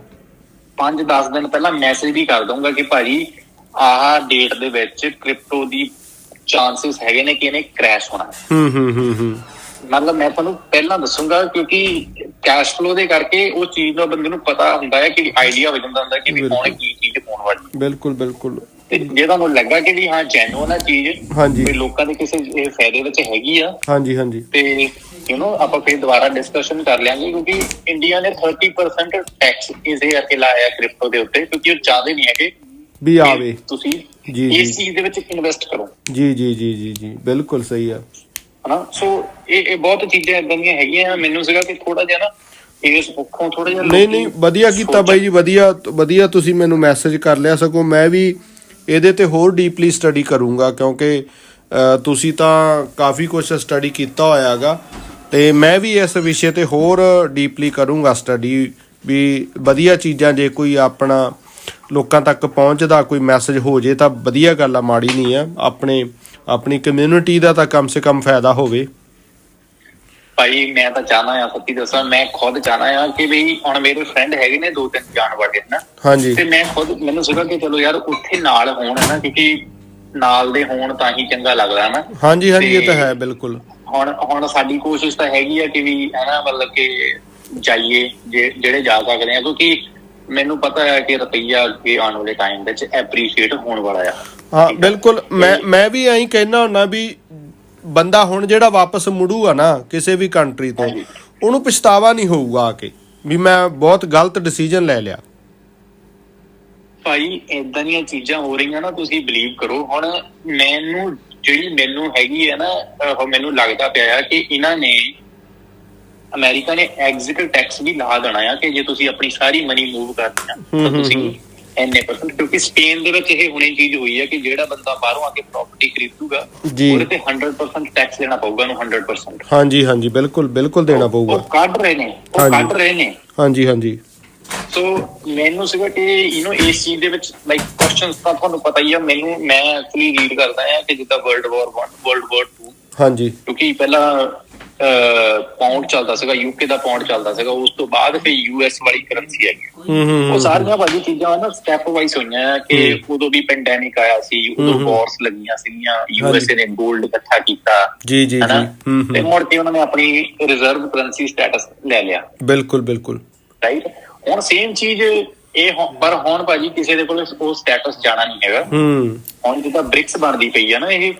5-10 ਦਿਨ ਪਹਿਲਾਂ ਮੈਸੇਜ ਵੀ ਕਰ ਦਊਂਗਾ ਕਿ ਭਾਜੀ ਆਹ ਡੇਟ ਦੇ ਵਿੱਚ ਕ੍ਰਿਪਟੋ ਦੀ ਚਾਂਸਸ ਹੈਗੇ ਨੇ ਕਿ ਇਹਨੇ ਕ੍ਰੈਸ਼ ਹੋਣਾ ਹੂੰ। ਹੂੰ ਹੂੰ ਹੂੰ ਮਤਲਬ ਮੈਂ ਤੁਹਾਨੂੰ ਪਹਿਲਾਂ ਦੱਸੂਗਾ ਕਿਉਂਕਿ ਕੈਸ਼ ਫਲੋ ਦੇ ਕਰਕੇ ਉਹ ਚੀਜ਼ ਦਾ ਬੰਦੇ ਨੂੰ ਪਤਾ ਹੁੰਦਾ ਹੈ ਕਿ ਆਈਡੀਆ ਹੋ ਜਾਂਦਾ ਹੁੰਦਾ ਕਿ ਵੀ ਹੁਣ ਕੀ ਚੀਜ਼ ਹੋਣ ਵਾਲੀ। ਬਿਲਕੁਲ ਬਿਲਕੁਲ। ਤੇ ਜੇ ਤੁਹਾਨੂੰ ਲੱਗਾ ਕਿ ਵੀ ਹਾਂ ਜੈਨੂਨ ਆ ਚੀਜ਼ ਹਾਂਜੀ। ਵੀ ਲੋਕਾਂ ਦੇ ਕਿਸੇ ਇਹ ਫਾਇਦੇ ਵਿੱਚ ਹੈਗੀ ਆ ਹਾਂਜੀ ਹਾਂਜੀ। ਤੇ ਯੂ نو ਆਪਾਂ ਫਿਰ ਦੁਬਾਰਾ ਡਿਸਕਸ਼ਨ ਕਰ ਲਿਆਂਗੇ ਕਿਉਂਕਿ ਇੰਡੀਆ ਨੇ 30% ਟੈਕਸ ਇਸ ਤੇ ਲਾਇਆ ਕ੍ਰਿਪਟੋ ਦੇ ਉੱਤੇ ਕਿਉਂਕਿ ਉਹ ਚਾਹਦੇ ਨਹੀਂ ਹੈਗੇ। ਵੀ ਆਵੇ। ਤੁਸੀਂ ਜੀ, ਜੀ। ਇਸ ਚੀਜ਼ ਦੇ ਵਿੱਚ ਇਨਵੈਸਟ ਕਰੋ। ਜੀ ਜੀ ਜੀ ਜੀ ਜੀ। ਬਿਲਕੁਲ ਸਹੀ ਆ। ਹਨਾ? ਸੋ ਇਹ ਇਹ ਬਹੁਤ ਚੀਜ਼ਾਂ ਇਦਾਂ ਦੀਆਂ ਹੈਗੀਆਂ। ਮੈਨੂੰ ਸੀਗਾ ਕਿ ਥੋੜਾ ਜਿਹਾ ਨਾ ਇਸ ਪੱਖੋਂ ਥੋੜਾ ਜਿਹਾ ਨਹੀਂ ਨਹੀਂ ਵਧੀਆ ਕੀਤਾ ਬਾਈ ਜੀ ਵਧੀਆ ਵਧੀਆ ਤੁਸੀਂ ਮੈਨੂੰ ਮੈਸੇਜ ਕਰ ਲਿਆ ਸਗੋਂ ਮੈਂ ਵੀ ਇਹਦੇ ਤੇ ਹੋਰ ਡੀਪਲੀ ਸਟੱਡੀ ਕਰੂੰਗਾ ਕਿਉਂਕਿ ਤੁਸੀਂ ਤਾਂ ਕਾਫੀ ਕੁਝ ਸਟੱਡੀ ਕੀਤਾ ਹੋਇਆ ਹੈਗਾ। ਤੇ ਮੈਂ ਵੀ ਇਸ ਵਿਸ਼ੇ ਤੇ ਹੋਰ ਡੀਪਲੀ ਕਰੂੰਗਾ ਸਟੱਡੀ ਵੀ। ਵਧੀਆ ਚੀਜ਼ਾਂ ਜੇ ਕੋਈ ਆਪਣਾ ਲੋਕਾਂ ਤੱਕ ਪਹੁੰਚਦਾ ਕੋਈ ਮੈਸੇਜ ਹੋ ਜੇ ਤਾਂ ਵਧੀਆ ਗੱਲ ਆ ਮਾੜੀ ਨਹੀਂ ਆ। ਆਪਣੇ ਆਪਣੀ ਕਮਿਊਨਿਟੀ ਦਾ ਤਾਂ ਕਮ ਸੇ ਕਮ ਫਾਇਦਾ ਹੋਵੇ। ਭਾਈ ਮੈਂ ਤਾਂ ਚਾਹਨਾ ਆ ਸੱਚੀ ਦੱਸਾਂ ਮੈਂ ਖੁਦ ਚਾਹਨਾ ਆ ਕਿ ਵੀ ਹੁਣ ਮੇਰੇ ਫਰੈਂਡ ਹੈਗੇ ਨੇ ਦੋ ਤਿੰਨ ਜਾਣ ਵਾਲੇ ਨਾ ਹਾਂਜੀ। ਤੇ ਮੈਂ ਖੁਦ ਮੈਨੂੰ ਸੀਗਾ ਕਿ ਚਲੋ ਯਾਰ ਉੱਥੇ ਨਾਲ ਹੋਣ ਨਾ ਕਿਉਂਕਿ ਨਾਲ ਦੇ ਹੋਣ ਤਾਂ ਹੀ ਚੰਗਾ ਲੱਗਦਾ ਨਾ ਹਾਂਜੀ ਹਾਂਜੀ ਇਹ ਤਾਂ ਹੈ ਬਿਲਕੁਲ। ਹੁਣ ਹੁਣ ਸਾਡੀ ਕੋਸ਼ਿਸ਼ ਤਾਂ ਹੈਗੀ ਆ ਕਿ ਵੀ ਹਨਾ ਮਤਲਬ ਕਿ ਜਾਈਏ ਜਿਹੜੇ ਜਾ ਸਕਦੇ ਆ ਕਿਉਂਕਿ ਮੈਨੂੰ ਪਤਾ ਹੈ ਕਿ ਰੁਪਈਆ ਅੱਗੇ ਆਉਣ ਵਾਲੇ ਟਾਈਮ ਵਿੱਚ ਐਪਰੀਸ਼ੀਏਟ ਹੋਣ ਵਾਲਾ ਆ। ਹਾਂ ਬਿਲਕੁਲ ਮੈਂ ਮੈਂ ਵੀ ਐਂ ਕਹਿਣਾ ਹੁੰਦਾ ਵੀ ਬੰਦਾ ਹੁਣ ਜਿਹੜਾ ਵਾਪਸ ਮੁੜੂਗਾ ਨਾ ਕਿਸੇ ਵੀ ਕੰਟਰੀ ਤੋਂ। ਉਹਨੂੰ ਪਛਤਾਵਾ ਨਹੀਂ ਹੋਊਗਾ ਆ ਕੇ ਵੀ ਮੈਂ ਬਹੁਤ ਗਲਤ ਡਿਸੀਜਨ ਲੈ ਲਿਆ। ਭਾਈ ਇਦਾਂ ਦੀਆਂ ਚੀਜ਼ਾਂ ਹੋ ਰਹੀਆਂ ਨਾ ਤੁਸੀਂ ਬਲੀਵ ਕਰੋ। ਹੁਣ ਮੈਨੂੰ ਜਿਹੜੀ ਮੈਨੂੰ ਹੈਗੀ ਹੈ ਨਾ ਉਹ ਮੈਨੂੰ ਲੱਗਦਾ ਪਿਆ ਕਿ ਇਹਨਾਂ ਨੇ ਅਮਰੀਕਾ ਨੇ ਐਗਜ਼ਿਟ ਟੈਕਸ ਵੀ ਲਾ ਦੇਣਾ ਆ ਕਿ ਜੇ ਤੁਸੀਂ ਆਪਣੀ ਸਾਰੀ ਮਨੀ ਮੂਵ ਕਰਨੀ ਆ ਤਾਂ ਤੁਸੀਂ। ਐਨੇ ਪਰਸੈਂਟ ਕਿਉਂਕਿ ਸਪੇਨ ਦੇ ਵਿੱਚ ਇਹ ਹੁਣੇ ਚੀਜ਼ ਹੋਈ ਹੈ ਕਿ ਜਿਹੜਾ ਬੰਦਾ ਬਾਹਰੋਂ ਆ ਕੇ ਪ੍ਰਾਪਰਟੀ ਖਰੀਦੂਗਾ। ਉਹਦੇ ਤੇ 100% ਟੈਕਸ ਦੇਣਾ ਪਊਗਾ ਉਹਨੂੰ 100% ਹਾਂਜੀ ਹਾਂਜੀ ਬਿਲਕੁਲ ਬਿਲਕੁਲ ਦੇਣਾ ਉਹ ਪਊਗਾ ਕੱਢ ਰਹੇ ਨੇ ਉਹ। ਕੱਢ ਰਹੇ ਨੇ ਹਾਂਜੀ ਹਾਂਜੀ ਸੋ ਮੈਨੂੰ ਸੀਗਾ ਕਿ ਯੂ نو ਇਸ ਚੀਜ਼ ਦੇ ਵਿੱਚ ਲਾਈਕ ਕੁਐਸਚਨਸ ਤਾਂ ਤੁਹਾਨੂੰ ਪਤਾ ਹੀ ਆ ਮੈਨੂੰ ਮੈਂ ਐਕਚੁਅਲੀ ਰੀਡ ਕਰਦਾ ਆ ਕਿ ਜਿੱਦਾਂ ਵਰਲਡ ਵਾਰ 1 ਵਰਲਡ ਵਾਰ 2 ਹਾਂਜੀ ਕਿਉਂਕਿ ਪਹਿਲਾਂ ਪਾਉਂਡ ਚੱਲਦਾ ਸੀਗਾ ਯੂਕੇ ਦਾ ਪਾਉਂਡ ਚੱਲਦਾ ਸੀਗਾ ਉਸ ਤੋਂ ਬਾਅਦ ਫਿਰ ਯੂਐਸ ਵਾਲੀ ਕਰੰਸੀ ਹੈਗੀ। ਉਹ ਸਾਰੀਆਂ ਭਾਜੀ ਚੀਜ਼ਾਂ ਨਾ ਸਟੈਪ ਵਾਈਜ਼ ਹੋਈਆਂ ਕਿ ਉਦੋਂ ਵੀ ਪੈਂਡੈਮਿਕ ਆਇਆ ਸੀ ਉਦੋਂ। ਵਾਰਸ ਲੱਗੀਆਂ ਸੀਗੀਆਂ ਯੂਐਸਏ ਨੇ 골ਡ ਇਕੱਠਾ ਕੀਤਾ ਜੀ ਜੀ ਜੀ। ਤੇ ਮੁੜ ਕੇ ਉਹਨਾਂ ਨੇ ਆਪਣੀ ਰਿਜ਼ਰਵ ਕਰੰਸੀ ਸਟੇਟਸ ਲੈ ਲਿਆ। ਬਿਲਕੁਲ ਬਿਲਕੁਲ। ਰਾਈਟ ਹੁਣ ਸੇਮ ਚੀਜ਼ ਇਹ ਪਰ ਹੁਣ ਭਾਜੀ ਕਿਸੇ ਦੇ ਕੋਲ ਉਹ ਸਟੇਟਸ ਜਾਣਾ ਨਹੀਂ ਹੈਗਾ। ਹੂੰ। ਹੁਣ ਜਿੱਦਾਂ ਬ੍ਰਿਕਸ ਬਣਦੀ ਪਈ ਆ ਨਾ ਇਹ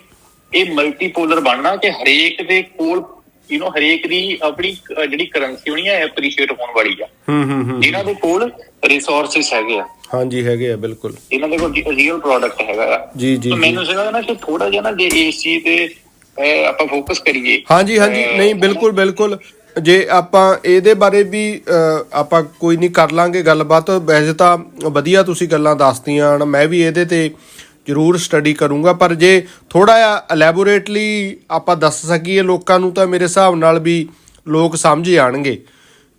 ਇਹ ਮਲਟੀਪੋਲਰ ਬਣਨਾ ਕਿ ਹਰੇਕ ਦੇ ਕੋਲ ਯੂ نو ਹਰੇਕ ਦੀ ਆਪਣੀ ਜਿਹੜੀ ਕਰੰਸੀ ਹੋਣੀ ਹੈ ਐਪਰੀਸ਼ੀਏਟ ਹੋਣ ਵਾਲੀ ਆ। ਹੂੰ ਹੂੰ ਹੂੰ। ਜਿਨ੍ਹਾਂ ਦੇ ਕੋਲ ਰਿਸੋਰਸਸ ਹੈਗੇ ਆ। ਹਾਂਜੀ ਹੈਗੇ ਆ ਬਿਲਕੁਲ। ਜਿਨ੍ਹਾਂ ਦੇ ਕੋਲ ਰੀਅਲ ਪ੍ਰੋਡਕਟ ਹੈਗਾ ਜੀ ਜੀ ਮੈਨੂੰ ਸੀਗਾ ਨਾ ਕਿ ਥੋੜਾ ਜਿਹਾ ਨਾ ਜੇ ਇਸ ਚੀਜ਼ ਤੇ ਆਪਾਂ ਫੋਕਸ ਕਰੀਏ ਹਾਂਜੀ ਹਾਂਜੀ। ਨਹੀਂ ਬਿਲਕੁਲ ਬਿਲਕੁਲ। ਜੇ ਆਪਾਂ ਇਹਦੇ ਬਾਰੇ ਵੀ ਆਪਾਂ ਕੋਈ ਨਹੀਂ ਕਰ ਲਾਂਗੇ ਗੱਲਬਾਤ। ਵੈਸੇ ਤਾਂ ਵਧੀਆ ਤੁਸੀਂ ਗੱਲਾਂ ਦੱਸਤੀਆਂ ਹਨ। ਮੈਂ ਵੀ ਇਹਦੇ ਤੇ ਜ਼ਰੂਰ ਸਟੱਡੀ ਕਰੂੰਗਾ ਪਰ ਜੇ ਥੋੜਾ ਜਿਹਾ ਐਲੈਬੋਰੇਟਲੀ ਆਪਾਂ ਦੱਸ ਸਕੀਏ ਲੋਕਾਂ ਨੂੰ ਤਾਂ ਮੇਰੇ ਹਿਸਾਬ ਨਾਲ ਵੀ ਲੋਕ ਸਮਝ ਜਾਣਗੇ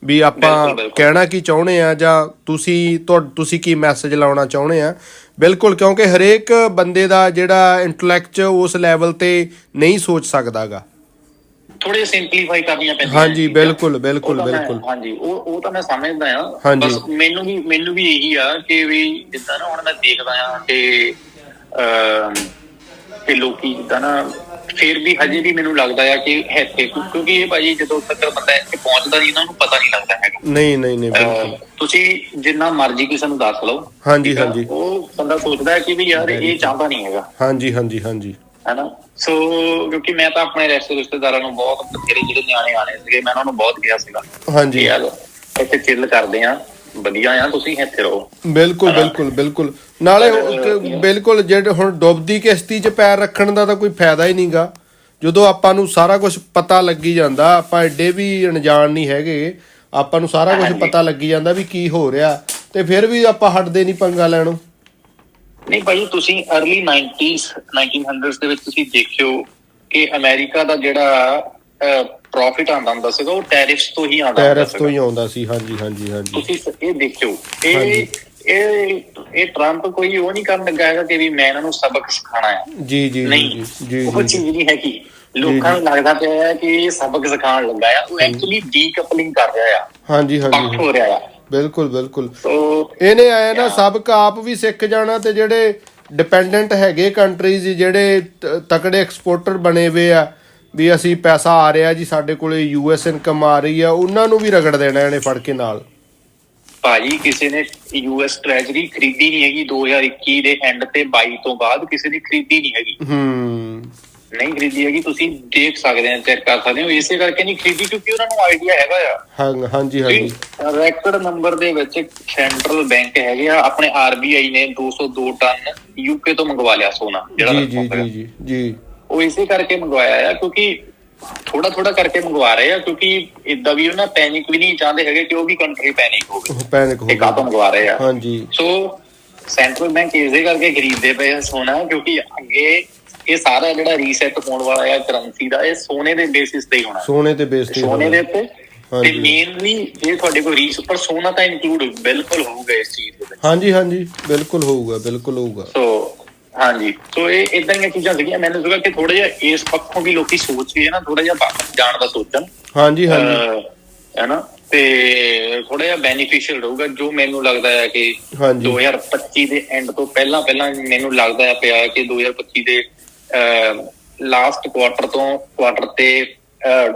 ਵੀ ਆਪਾਂ। ਕਹਿਣਾ ਕੀ ਚਾਹੁੰਦੇ ਆ ਜਾਂ ਤੁਸੀਂ ਤੁਸੀਂ ਕੀ ਮੈਸੇਜ ਲਾਉਣਾ ਚਾਹੁੰਦੇ ਆ ਬਿਲਕੁਲ ਕਿਉਂਕਿ ਹਰੇਕ ਬੰਦੇ ਦਾ ਜਿਹੜਾ ਇੰਟੈਲੈਕਟ ਉਸ ਲੈਵਲ ਤੇ ਨਹੀਂ ਸੋਚ ਸਕਦਾਗਾ ਥੋੜੇ ਸਿੰਪਲੀਫਾਈ ਕਰਨੀਆਂ ਪੈਂਦੀਆਂ ਹਾਂਜੀ। ਬਿਲਕੁਲ ਬਿਲਕੁਲ ਬਿਲਕੁਲ ਹਾਂਜੀ ਉਹ ਉਹ ਤਾਂ ਮੈਂ ਸਮਝਦਾ ਆ। ਬਸ ਮੈਨੂੰ ਵੀ ਮੈਨੂੰ ਵੀ ਇਹੀ ਆ ਕਿ ਵੀ ਜਿੱਦਾਂ ਨਾ ਹੁਣ ਮੈਂ ਦੇਖਦਾ ਆ ਕਿ ਕਿ ਲੋਕੀ ਜਿੱਦਾਂ ਨਾ ਫਿਰ ਵੀ ਹਜੇ ਵੀ ਮੈਨੂੰ ਲੱਗਦਾ ਆ ਕਿ ਇੱਥੇ ਕਿਉਂਕਿ ਇਹ ਭਾਜੀ ਜਦੋਂ ਤੱਕ ਬੰਦਾ ਇੱਥੇ ਪਹੁੰਚਦਾ ਨਹੀਂ ਇਹਨਾਂ ਨੂੰ ਪਤਾ ਨਹੀਂ ਲੱਗਦਾ ਹੈਗਾ। ਨਹੀਂ ਨਹੀਂ ਨਹੀਂ ਬਿਲਕੁਲ। ਤੁਸੀਂ ਜਿੰਨਾ ਮਰਜ਼ੀ ਕਿਸੇ ਨੂੰ ਦੱਸ ਲਓ। ਹਾਂਜੀ? ਹਾਂਜੀ। ਉਹ ਬੰਦਾ ਸੋਚਦਾ ਹੈ ਕਿ ਵੀ ਯਾਰ ਇਹ ਚਾਹੁੰਦਾ ਨਹੀਂ ਹੈਗਾ। ਹਾਂਜੀ ਹਾਂਜੀ ਹਾਂਜੀ। ਹੈਨਾ? ਸੋ ਕਿਉਂਕਿ ਮੈਂ ਤਾਂ ਆਪਣੇ ਰਿਸ਼ਤੇ ਰਿਸ਼ਤੇਦਾਰਾਂ ਨੂੰ ਬਹੁਤ ਬਥੇਰੇ ਜਿਹੜੇ ਨਿਆਣੇ ਆਣੇ ਸੀਗੇ ਮੈਂ ਉਹਨਾਂ ਨੂੰ ਬਹੁਤ ਕਿਹਾ ਸੀਗਾ ਹਾਂਜੀ। ਯਾਰ ਇੱਥੇ ਚਿੱਲ ਕਰਦੇ ਆ। ਵਧੀਆ ਆ ਤੁਸੀਂ ਇੱਥੇ ਰਹੋ। ਬਿਲਕੁਲ ਬਿਲਕੁਲ ਬਿਲਕੁਲ। ਨਾਲੇ ਬਿਲਕੁਲ ਜਿਹੜੇ ਹੁਣ ਡੁੱਬਦੀ ਕਿਸ਼ਤੀ 'ਚ ਪੈਰ ਰੱਖਣ ਦਾ ਤਾਂ ਕੋਈ ਫਾਇਦਾ ਹੀ ਨਹੀਂਗਾ ਜਦੋਂ ਆਪਾਂ ਨੂੰ ਸਾਰਾ ਕੁਝ ਪਤਾ ਲੱਗੀ ਜਾਂਦਾ ਆਪਾਂ ਐਡੇ ਵੀ ਅਣਜਾਣ ਨਹੀਂ ਹੈਗੇ। ਆਪਾਂ ਨੂੰ ਸਾਰਾ ਕੁਝ। ਪਤਾ ਲੱਗੀ ਜਾਂਦਾ ਵੀ ਕੀ ਹੋ ਰਿਹਾ ਤੇ ਫਿਰ ਵੀ ਆਪਾਂ ਹਟਦੇ ਨਹੀਂ ਪੰਗਾ ਲੈਣੋਂ। ਨਹੀਂ ਭਾਈ ਤੁਸੀਂ अर्ਲੀ 90s 1900s ਦੇ ਵਿੱਚ ਤੁਸੀਂ ਦੇਖਿਓ ਕਿ ਅਮਰੀਕਾ ਦਾ ਜਿਹੜਾ ਪ੍ਰੋਫਿਟ ਆਉਂਦਾ ਹੁੰਦਾ ਸੀਗਾ ਉਹ ਟੈਰਿਫਸ ਤੋਂ ਹੀ ਆਉਂਦਾ ਹੁੰਦਾ ਟੈਰਿਫ ਤੋਂ ਹੀ ਆਉਂਦਾ ਸੀ ਹਾਂਜੀ ਹਾਂਜੀ ਹਾਂਜੀ। ਤੁਸੀਂ ਇਹ ਦੇਖਿਓ ਇਹ। ਇਹ ਇਹ ਟਰੰਪ ਕੋਈ ਉਹ ਨਹੀਂ ਕਰਨ ਲੱਗਾ ਹੈਗਾ ਕਿ ਵੀ ਮੈਂ ਇਹਨਾਂ ਨੂੰ ਸਬਕ ਸਿਖਾਣਾ ਹੈ। ਜੀ ਜੀ ਜੀ ਨਹੀਂ ਜੀ ਉਹ ਚੀਜ਼ ਨਹੀਂ ਹੈਗੀ। ਲੋਕਾਂ ਨੂੰ ਲੱਗਦਾ ਪਿਆ ਹੈ ਕਿ ਇਹ ਸਬਕ ਸਿਖਾਉਣ ਲੱਗਾ ਆ ਉਹ ਐਕਚੁਅਲੀ ਡੀਕਪਲਿੰਗ ਕਰ ਰਿਹਾ ਆ। ਹਾਂਜੀ ਹਾਂਜੀ। ਹੋ ਰਿਹਾ ਆ। ਬਿਲਕੁਲ ਬਿਲਕੁਲ। ਇਹਨੇ ਆਇਆ ਨਾ. ਸਬਕ ਆਪ ਵੀ ਸਿੱਖ ਜਾਣਾ ਤੇ ਜਿਹੜੇ ਡਿਪੈਂਡੈਂਟ ਹੈਗੇ ਕੰਟਰੀਜ਼ ਜਿਹੜੇ ਤਕੜੇ ਐਕਸਪੋਰਟਰ ਬਣੇ ਹੋਏ ਆ ਵੀ ਅਸੀਂ ਪੈਸਾ ਆ ਰਿਹਾ ਜੀ ਸਾਡੇ ਕੋਲੇ ਯੂਐਸ ਇਨਕਮ ਆ ਰਹੀ ਆ ਉਹਨਾਂ ਨੂੰ ਵੀ ਰਗੜ ਦੇਣਾ ਇਹਨੇ ਫੜ ਕੇ ਨਾਲ। ਭਾਜੀ ਕਿਸੇ ਨੇ ਯੂਐਸ ਟ੍ਰੈਜਰੀ ਖਰੀਦੀ ਨਹੀਂ ਹੈਗੀ 2021 ਦੇ ਐਂਡ ਤੇ 22 ਤੋਂ ਬਾਅਦ ਕਿਸੇ ਨੇ ਖਰੀਦੀ ਨਹੀਂ ਹੈਗੀ। ਹੂੰ। ਨਹੀਂ ਖਰੀਦੀ ਹੈਗੀ ਤੁਸੀਂ ਦੇਖ ਸਕਦੇ ਹੋ ਚੈੱਕ ਕਰ ਸਕਦੇ ਹੋ ਇਸੇ ਕਰਕੇ ਨਹੀਂ ਖਰੀਦੀ ਕਿਉਂਕਿ ਉਹਨਾਂ ਨੂੰ ਆਈਡੀਆ ਹੈਗਾ ਆ। ਹਾਂ ਹਾਂਜੀ ਹਾਂਜੀ। ਰੈਕੋਰਡ ਨੰਬਰ ਦੇ ਵਿੱਚ ਸੈਂਟਰਲ ਬੈਂਕ ਹੈਗੇ ਆ ਆਪਣੇ ਆਰਬੀਆਈ ਨੇ 202 ਟਨ ਯੂਕੇ ਤੋਂ ਮੰਗਵਾ ਲਿਆ ਸੋਨਾ ਜਿਹੜਾ ਜੀ। ਜੀ ਜੀ ਜੀ। ਉਹ ਇਸੇ ਕਰਕੇ ਮੰਗਵਾਇਆ ਆ ਕਿਉਂਕਿ ਥੋੜਾ ਥੋੜਾ ਕਰਕੇ ਮੰਗਵਾ ਰਹੇ ਆ ਕਿਉਂਕਿ ਇਦਾਂ ਵੀ ਉਹਨਾਂ ਪੈਨਿਕ ਵੀ ਨਹੀਂ ਚਾਹੁੰਦੇ ਹੈਗੇ ਕਿ ਉਹ ਵੀ ਕੰਟਰੀ ਪੈਨਿਕ ਹੋਵੇ। ਉਹ ਪੈਨਿਕ ਹੋ ਇਹ ਕਾਹਤੋਂ ਗਿਆ ਮੰਗਵਾ ਰਹੇ ਆ। ਹਾਂਜੀ। ਸੋ ਸੈਂਟਰਲ ਬੈਂਕ ਇਸੇ ਕਰਕੇ ਖਰੀਦਦੇ ਪਏ ਆ ਸੋਨਾ ਕਿਉਂਕਿ ਅੱਗੇ ਇਹ ਸਾਰਾ ਜਿਹੜਾ ਰੀਸੈਟ ਹੋਣ ਵਾਲਾ ਹੈ ਕਰੰਸੀ ਦਾ ਇਹ ਸੋਨੇ ਦੇ ਬੇਸਿਸ ਤੇ ਹੀ ਹੋਣਾ। ਸੋਨੇ ਤੇ ਬੇਸਤੀ ਸੋਨੇ ਦੇ ਉੱਤੇ। ਤੇ। ਮੇਨਲੀ ਜੇ ਤੁਹਾਡੇ ਕੋਲ ਰੀਸ ਪਰ ਸੋਨਾ ਤਾਂ ਇਨਕਲੂਡ ਬਿਲਕੁਲ ਹੋਊਗਾ ਇਸ ਚੀਜ਼ ਦੇ ਵਿੱਚ। ਹਾਂਜੀ ਹਾਂਜੀ। ਬਿਲਕੁਲ ਹੋਊਗਾ ਬਿਲਕੁਲ ਹੋਊਗਾ। ਸੋ ਹਾਂਜੀ। ਸੋ ਇਹ ਇਦਾਂ ਦੀਆਂ ਚੀਜ਼ਾਂ ਸੀਗੀਆਂ। ਮੈਨੂੰ ਸੀਗਾ ਕਿ ਥੋੜਾ ਜਿਹਾ ਇਸ ਪੱਖੋਂ ਵੀ ਲੋਕੀ ਸੋਚ ਕੇ ਨਾ ਥੋੜਾ ਜਿਹਾ ਜਾਣ ਦਾ ਸੋਚਣ। ਹਾਂਜੀ ਹਾਂਜੀ। ਹੈ ਨਾ ਤੇ ਥੋੜਾ ਜਿਹਾ ਬੈਨੀਫੀਸ਼ੀਅਲ ਰਹੂਗਾ। ਜੋ ਮੈਨੂੰ ਲੱਗਦਾ ਹੈ ਕਿ ਹਾਂਜੀ। 2025 ਦੇ ਐਂਡ ਤੋਂ ਪਹਿਲਾਂ ਪਹਿਲਾਂ ਮੈਨੂੰ ਲੱਗਦਾ ਹੈ ਪਿਆ ਕਿ 2025 ਦੇ ਲਾਸਟ ਕੁਆਟਰ ਤੋਂ ਕੁਆਟਰ ਤੇ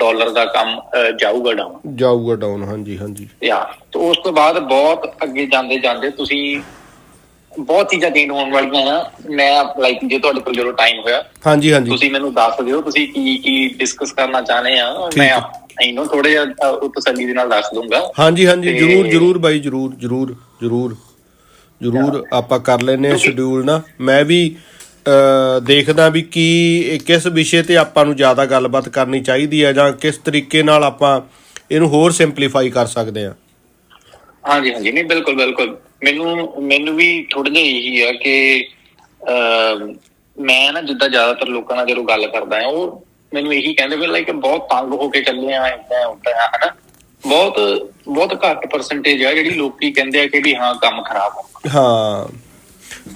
ਡਾਲਰ ਦਾ ਕੰਮ ਜਾਊਗਾ ਡਾਊਨ ਜਾਊਗਾ ਡਾਊਨ ਹਾਂਜੀ ਹਾਂਜੀ। ਯਾ ਤੇ ਉਸ ਤੋਂ ਬਾਅਦ ਬਹੁਤ ਅੱਗੇ ਜਾਂਦੇ ਜਾਂਦੇ ਤੁਸੀਂ ਬਹੁਤ ਚੀਜ਼ਾਂ ਚੇਂਜ ਹੋਣ ਵਾਲੀਆਂ ਆ। ਮੈਂ ਲਾਈਕ ਜੇ ਤੁਹਾਡੇ ਕੋਲ ਜਦੋਂ ਟਾਈਮ ਹੋਇਆ ਹਾਂਜੀ ਹਾਂਜੀ। ਤੁਸੀਂ ਮੈਨੂੰ ਦੱਸ ਦਿਓ ਤੁਸੀਂ ਕੀ ਕੀ ਡਿਸਕਸ ਕਰਨਾ ਚਾਹਦੇ ਆ। ਮੈਂ ਹੈ। ਇਹਨੂੰ ਥੋੜੇ ਜਿਹਾ ਤਸੱਲੀ ਦੇ ਨਾਲ ਦੱਸ ਦੂੰਗਾ ਹਾਂਜੀ ਹਾਂਜੀ ਜਰੂਰ ਜਰੂਰ ਬਾਈ ਜਰੂਰ ਜਰੂਰ ਜਰੂਰ। ਜਰੂਰ ਆਪਾਂ ਕਰ ਲੈਨੇ ਸ਼ਡਿਊਲ ਨਾ। ਮੈਂ ਵੀ ਦੇਖਦਾ ਵੀ ਕੀ ਕਿਸ ਵਿਸ਼ੇ ਤੇ ਆਪਾਂ ਨੂੰ ਜ਼ਿਆਦਾ ਗੱਲਬਾਤ ਕਰਨੀ ਚਾਹੀਦੀ ਹੈ ਜਾਂ ਕਿਸ ਤਰੀਕੇ ਨਾਲ ਆਪਾਂ ਇਹਨੂੰ ਹੋਰ ਸਿੰਪਲੀਫਾਈ ਕਰ ਸਕਦੇ ਆ। ਹਾਂਜੀ ਹਾਂਜੀ। ਨਹੀਂ ਬਿਲਕੁਲ ਬਿਲਕੁਲ। ਮੈਨੂੰ ਮੈਨੂੰ ਵੀ ਥੋੜਾ ਜਿਹਾ ਇਹੀ ਆ ਕਿ ਮੈਂ ਨਾ ਜਿੱਦਾਂ ਜ਼ਿਆਦਾਤਰ ਲੋਕਾਂ ਨਾਲ ਜਦੋਂ ਗੱਲ ਕਰਦਾ ਆ ਉਹ ਮੈਨੂੰ ਇਹੀ ਕਹਿੰਦੇ ਵੀ ਲਾਈਕ ਬਹੁਤ ਤੰਗ ਹੋ ਕੇ ਚੱਲੇ ਆ ਇਦਾਂ ਹੁੰਦਾ ਆ ਹਨਾ? ਬਹੁਤ ਬਹੁਤ ਘੱਟ ਪਰਸੈਂਟੇਜ ਆ ਜਿਹੜੀ ਲੋਕੀ ਕਹਿੰਦੇ ਆ ਕਿ ਵੀ ਹਾਂ ਕੰਮ ਖਰਾਬ ਹੋ ਹਾਂ।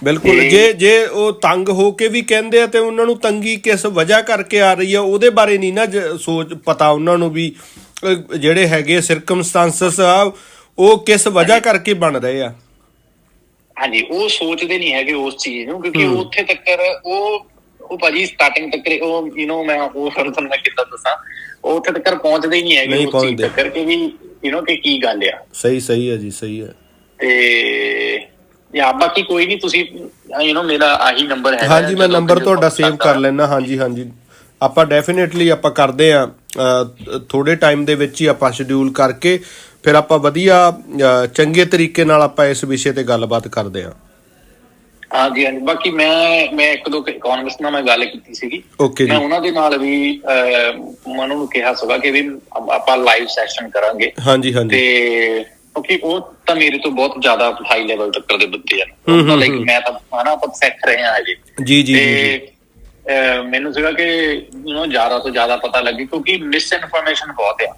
ਬਿਲਕੁਲ। ਜੇ ਜੇ ਉਹ ਤੰਗ ਹੋ ਕੇ ਵੀ ਕਹਿੰਦੇ ਆ ਤੇ ਉਹਨਾਂ ਨੂੰ ਤੰਗੀ ਕਿਸ ਵਜ੍ਹਾ ਕਰਕੇ ਆ ਰਹੀ ਆ ਉਹਦੇ ਬਾਰੇ ਨਹੀਂ ਨਾ ਸੋਚ ਪਤਾ ਉਹਨਾਂ ਨੂੰ ਵੀ ਜਿਹੜੇ ਹੈਗੇ ਸਰਕਮਸਟੈਂਸਸ ਆ ਉਹ ਕਿਸ ਵਜ੍ਹਾ ਕਰਕੇ ਬਣ ਰਹੇ ਆ ਹਾਂਜੀ ਉਹ ਸੋਚਦੇ ਨਹੀਂ ਹੈਗੇ ਉਸ ਚੀਜ਼ ਨੂੰ ਕਿਉਂਕਿ ਹਮ। ਉੱਥੇ ਤੱਕ ਉਹ ਉਹ ਭਾਜੀ ਸਟਾਰਟਿੰਗ ਤੱਕ ਉਹ ਯੂ نو ਮੈਂ ਉਹ ਤੁਹਾਨੂੰ ਮੈਂ ਕਿੱਦਾਂ ਦੱਸਾਂ ਉਹ ਉੱਥੇ ਤੱਕ ਪਹੁੰਚਦੇ ਹੀ ਨਹੀਂ ਹੈਗੇ ਨਹੀਂ ਉਸ ਚੀਜ਼ ਪਹੁੰਚਦੇ। ਤੱਕ ਕਿ ਵੀ ਯੂ نو ਕਿ ਕੀ ਗੱਲ ਆ ਸਹੀ ਸਹੀ ਹੈ ਜੀ ਸਹੀ ਹੈ ਤੇ ਯਾ ਬਾਕੀ ਕੋਈ ਨਹੀਂ ਤੁਸੀਂ ਯੂ نو ਮੇਰਾ ਆਹੀ ਨੰਬਰ ਹੈ ਹਾਂਜੀ ਮੈਂ ਨੰਬਰ ਤੁਹਾਡਾ ਸੇਵ ਕਰ ਲੈਣਾ ਹਾਂਜੀ ਹਾਂਜੀ ਆਪਾਂ ਡੈਫੀਨਿਟਲੀ ਆਪਾਂ ਕਰਦੇ ਆ ਥੋੜੇ ਟਾਈਮ ਦੇ ਵਿੱਚ ਹੀ ਆਪਾਂ ਸ਼ਡਿਊਲ ਕਰਕੇ ਫਿਰ ਆਪਾਂ ਵਧੀਆ ਚੰਗੇ ਤਰੀਕੇ ਨਾਲ ਆਪਾਂ ਇਸ ਵਿਸ਼ੇ ਤੇ ਗੱਲਬਾਤ ਕਰਦੇ ਆ ਹਾਂਜੀ ਹਾਂਜੀ। ਬਾਕੀ ਮੈਂ ਮੈਂ ਇੱਕ ਦੋ ਇਕਨੋਮਿਸਟ ਨਾਲ ਮੈਂ ਗੱਲ ਕੀਤੀ ਸੀਗੀ। ਮੈਂ ਉਹਨਾਂ ਦੇ ਨਾਲ ਵੀ ਅਹ, ਮੈਂ ਉਹਨਾਂ ਨੂੰ ਕਿਹਾ ਸੀਗਾ ਕਿ ਵੀ ਆਪਾਂ ਲਾਈਵ ਸੈਸ਼ਨ ਕਰਾਂਗੇ। ਹਾਂਜੀ ਹਾਂਜੀ। ਤੇ ਕਿਉਂਕਿ ਉਹ ਤਾਂ ਮੇਰੇ ਤੋਂ ਬਹੁਤ ਜ਼ਿਆਦਾ ਹਾਈ ਲੈਵਲ ਤੱਕ ਦੇ ਬੰਦੇ ਆ। ਹੂੰ, ਹੂੰ, ਲਾਈਕ ਹੂੰ। ਮੈਂ ਤਾਂ ਹਨਾ ਆਪਾਂ ਸੈੱਟ ਰਹੇ ਆ ਅਜੇ ਜੀ ਜੀ ਜੀ। ਮੈਨੂੰ ਸੀਗਾ ਕਿ ਯੂ نو ਜ਼ਿਆਦਾ ਤੋਂ ਜ਼ਿਆਦਾ ਪਤਾ ਲੱਗੇ ਕਿਉਂਕਿ ਮਿਸ ਇਨਫੋਰਮੇਸ਼ਨ ਬਹੁਤ ਆ।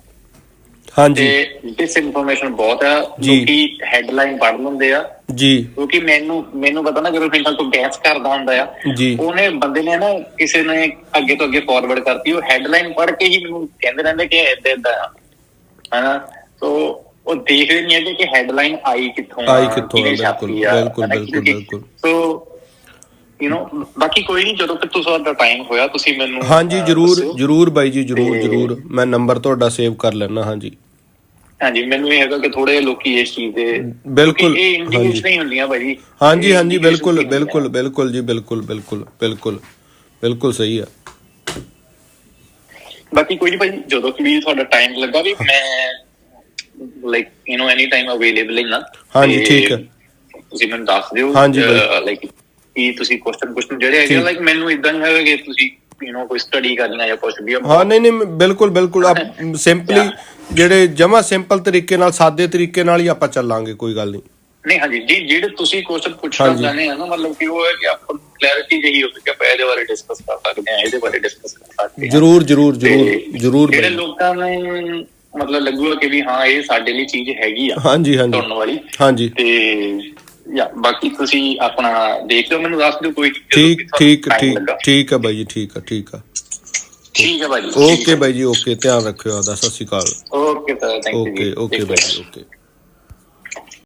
ਹਾਂਜੀ। ਡਿਸ ਇਨਫੋਰਮੇਸ਼ਨ ਬਹੁਤ ਆ। ਲੋਕੀ ਹੈਡਲਾਈਨ ਪੜ੍ਹ ਲੈਂਦੇ ਆ। ਜੀ। ਕਿਉਂਕਿ ਮੈਨੂੰ ਮੈਨੂੰ ਪਤਾ ਨਾ ਜਦੋਂ ਫਿੰਟਲ ਤੋਂ ਬਹਿਸ ਕਰਦਾ ਹੁੰਦਾ ਆ ਜੀ। ਉਹਨੇ ਬੰਦੇ ਨੇ ਨਾ ਕਿਸੇ ਨੇ ਅੱਗੇ ਤੋਂ ਅੱਗੇ ਫਾਰਵਰਡ ਕਰਤੀ ਉਹ ਹੈਡਲਾਈਨ ਪੜ੍ਹ ਕੇ ਹੀ ਮੈਨੂੰ ਕਹਿੰਦੇ ਰਹਿੰਦੇ ਕਿ ਏਦਾਂ ਏਦਾਂ ਆ। ਹਨਾ? ਸੋ ਉਹ ਦੇਖਦੇ ਨਹੀਂ ਹੈਗੇ ਕਿ ਹੈਡਲਾਈਨ ਆਈ ਕਿੱਥੋਂ ਆਈ ਕਿੱਥੋਂ ਬਿਲਕੁਲ, ਬਿਲਕੁਲ, ਕਿਉਂਕਿ- ਬਿਲਕੁਲ। ਸੋ ਯੂ نو ਬਾਕੀ ਕੋਈ ਨਹੀਂ ਜਦੋਂ ਕਿ ਤੁਹਾਡਾ ਟਾਈਮ ਹੋਇਆ ਤੁਸੀਂ ਮੈਨੂੰ ਹਾਂਜੀ ਅਹ, ਜਰੂਰ ਦੱਸਿਓ। ਜਰੂਰ ਬਾਈ ਜੀ ਜਰੂਰ ਤੇ- ਜਰੂਰ ਮੈਂ ਨੰਬਰ ਤੁਹਾਡਾ ਸੇਵ ਕਰ ਲੈਣਾ ਹਾਂਜੀ ਹਾਂਜੀ ਮੈਨੂੰ ਇਹ ਹੈਗਾ ਕਿ ਥੋੜੇ ਲੋਕੀ ਇਸ ਚੀਜ਼ ਦੇ ਬਿਲਕੁਲ, ਕਿਉਂਕਿ ਇਹ ਇੰਡੀਵਿਜੂਅਲ ਹਾਂਜੀ। ਨਹੀਂ ਹੁੰਦੀਆਂ ਭਾਜੀ ਹਾਂਜੀ ਇਹ ਹਾਂਜੀ individuals ਬਿਲਕੁਲ ਨਹੀਂ ਹੁੰਦੀਆਂ। ਬਿਲਕੁਲ ਬਿਲਕੁਲ ਜੀ ਬਿਲਕੁਲ ਬਿਲਕੁਲ ਬਿਲਕੁਲ ਬਿਲਕੁਲ ਸਹੀ ਆ ਬਾਕੀ ਕੋਈ ਨਹੀਂ ਭਾਈ ਜਦੋਂ ਕਿ ਵੀ ਤੁਹਾਡਾ ਟਾਈਮ ਲੱਗਾ ਵੀ ਮੈਂ like you know any time available in ਨਾ ਹਾਂਜੀ, ਤੇ ਠੀਕ ਹੈ। ਤੁਸੀਂ ਮੈਨੂੰ ਦੱਸ ਦਿਓ ਹਾਂਜੀ, ਬਾਈ। ਲਾਈਕ ਕੀ ਤੁਸੀਂ ਕੁਐਸਚਨ ਕੁਐਸਚਨ ਜਿਹੜੇ ਹੈਗੇ। ਲਾਈਕ ਮੈਨੂੰ ਇਦਾਂ ਨਹੀਂ ਹੈਗਾ ਕਿ ਤੁਸੀਂ ਯੂ نو ਕੋਈ ਸਟੱਡੀ ਕਰਨਾ ਜਾਂ ਕੁਝ ਵੀ ਆ। ਹਾਂ ਨਹੀਂ ਨਹੀਂ ਬਿਲਕੁਲ ਬਿਲਕੁਲ ਆਪ ਸਿੰਪਲੀ ਜਿਹੜੇ ਜਮਾ ਸਿੰਪਲ ਤਰੀਕੇ ਨਾਲ ਸਾਦੇ ਤਰੀਕੇ ਨਾਲ ਹੀ ਆਪਾਂ ਚੱਲਾਂਗੇ ਕੋਈ ਗੱਲ ਨਹੀਂ ਨਹੀਂ ਹਾਂਜੀ ਜੀ ਜਿਹੜੇ ਤੁਸੀਂ ਕੁਐਸਚਨ ਪੁੱਛਣਾ। ਚਾਹੁੰਦੇ ਆ ਨਾ ਮਤਲਬ ਕਿ ਉਹ ਹੈ ਕਿ ਆਪਾਂ ਕਲੈਰਿਟੀ ਜਿਹੀ ਹੋਵੇ ਕਿ ਆਪਾਂ ਇਹਦੇ ਬਾਰੇ ਡਿਸਕਸ ਕਰ ਸਕਦੇ ਹਾਂ ਇਹਦੇ ਬਾਰੇ ਡਿਸਕਸ ਕਰ ਸਕਦੇ ਹਾਂ ਜਰੂਰ ਜਰੂਰ ਜਰੂਰ ਜਰੂਰ ਜਿਹੜੇ। ਲੋਕਾਂ ਨੂੰ ਮਤਲਬ ਲੱਗੂਗਾ ਕਿ ਵੀ ਹਾਂ ਇਹ ਸਾਡੇ ਲਈ ਚੀਜ਼ ਹੈਗੀ ਆ ਹਾਂਜੀ ਹਾਂਜੀ ਸੁਣਨ ਵਾਲੀ ਹਾਂਜੀ ਤੇ ਯਾ ਬਾਕੀ ਤੁਸੀਂ ਆਪਣਾ ਦੇਖ ਲਓ ਮੈਨੂੰ ਦੱਸ ਦਿਓ ਕੋਈ ਠੀਕ ਠੀਕ ਠੀਕ। ਠੀਕ ਹੈ ਬਾਈ ਜੀ ਠੀਕ ਹੈ ਠੀਕ ਹੈ ਠੀਕ ਹੈ ਭਾਜੀ ਓਕੇ ਬਾਈ ਜੀ ਓਕੇ ਧਿਆਨ ਰੱਖਿਓ ਆਦਾ ਸਤਿ ਸ਼੍ਰੀ ਅਕਾਲ। Okay sir thank you okay okay bye ji okay.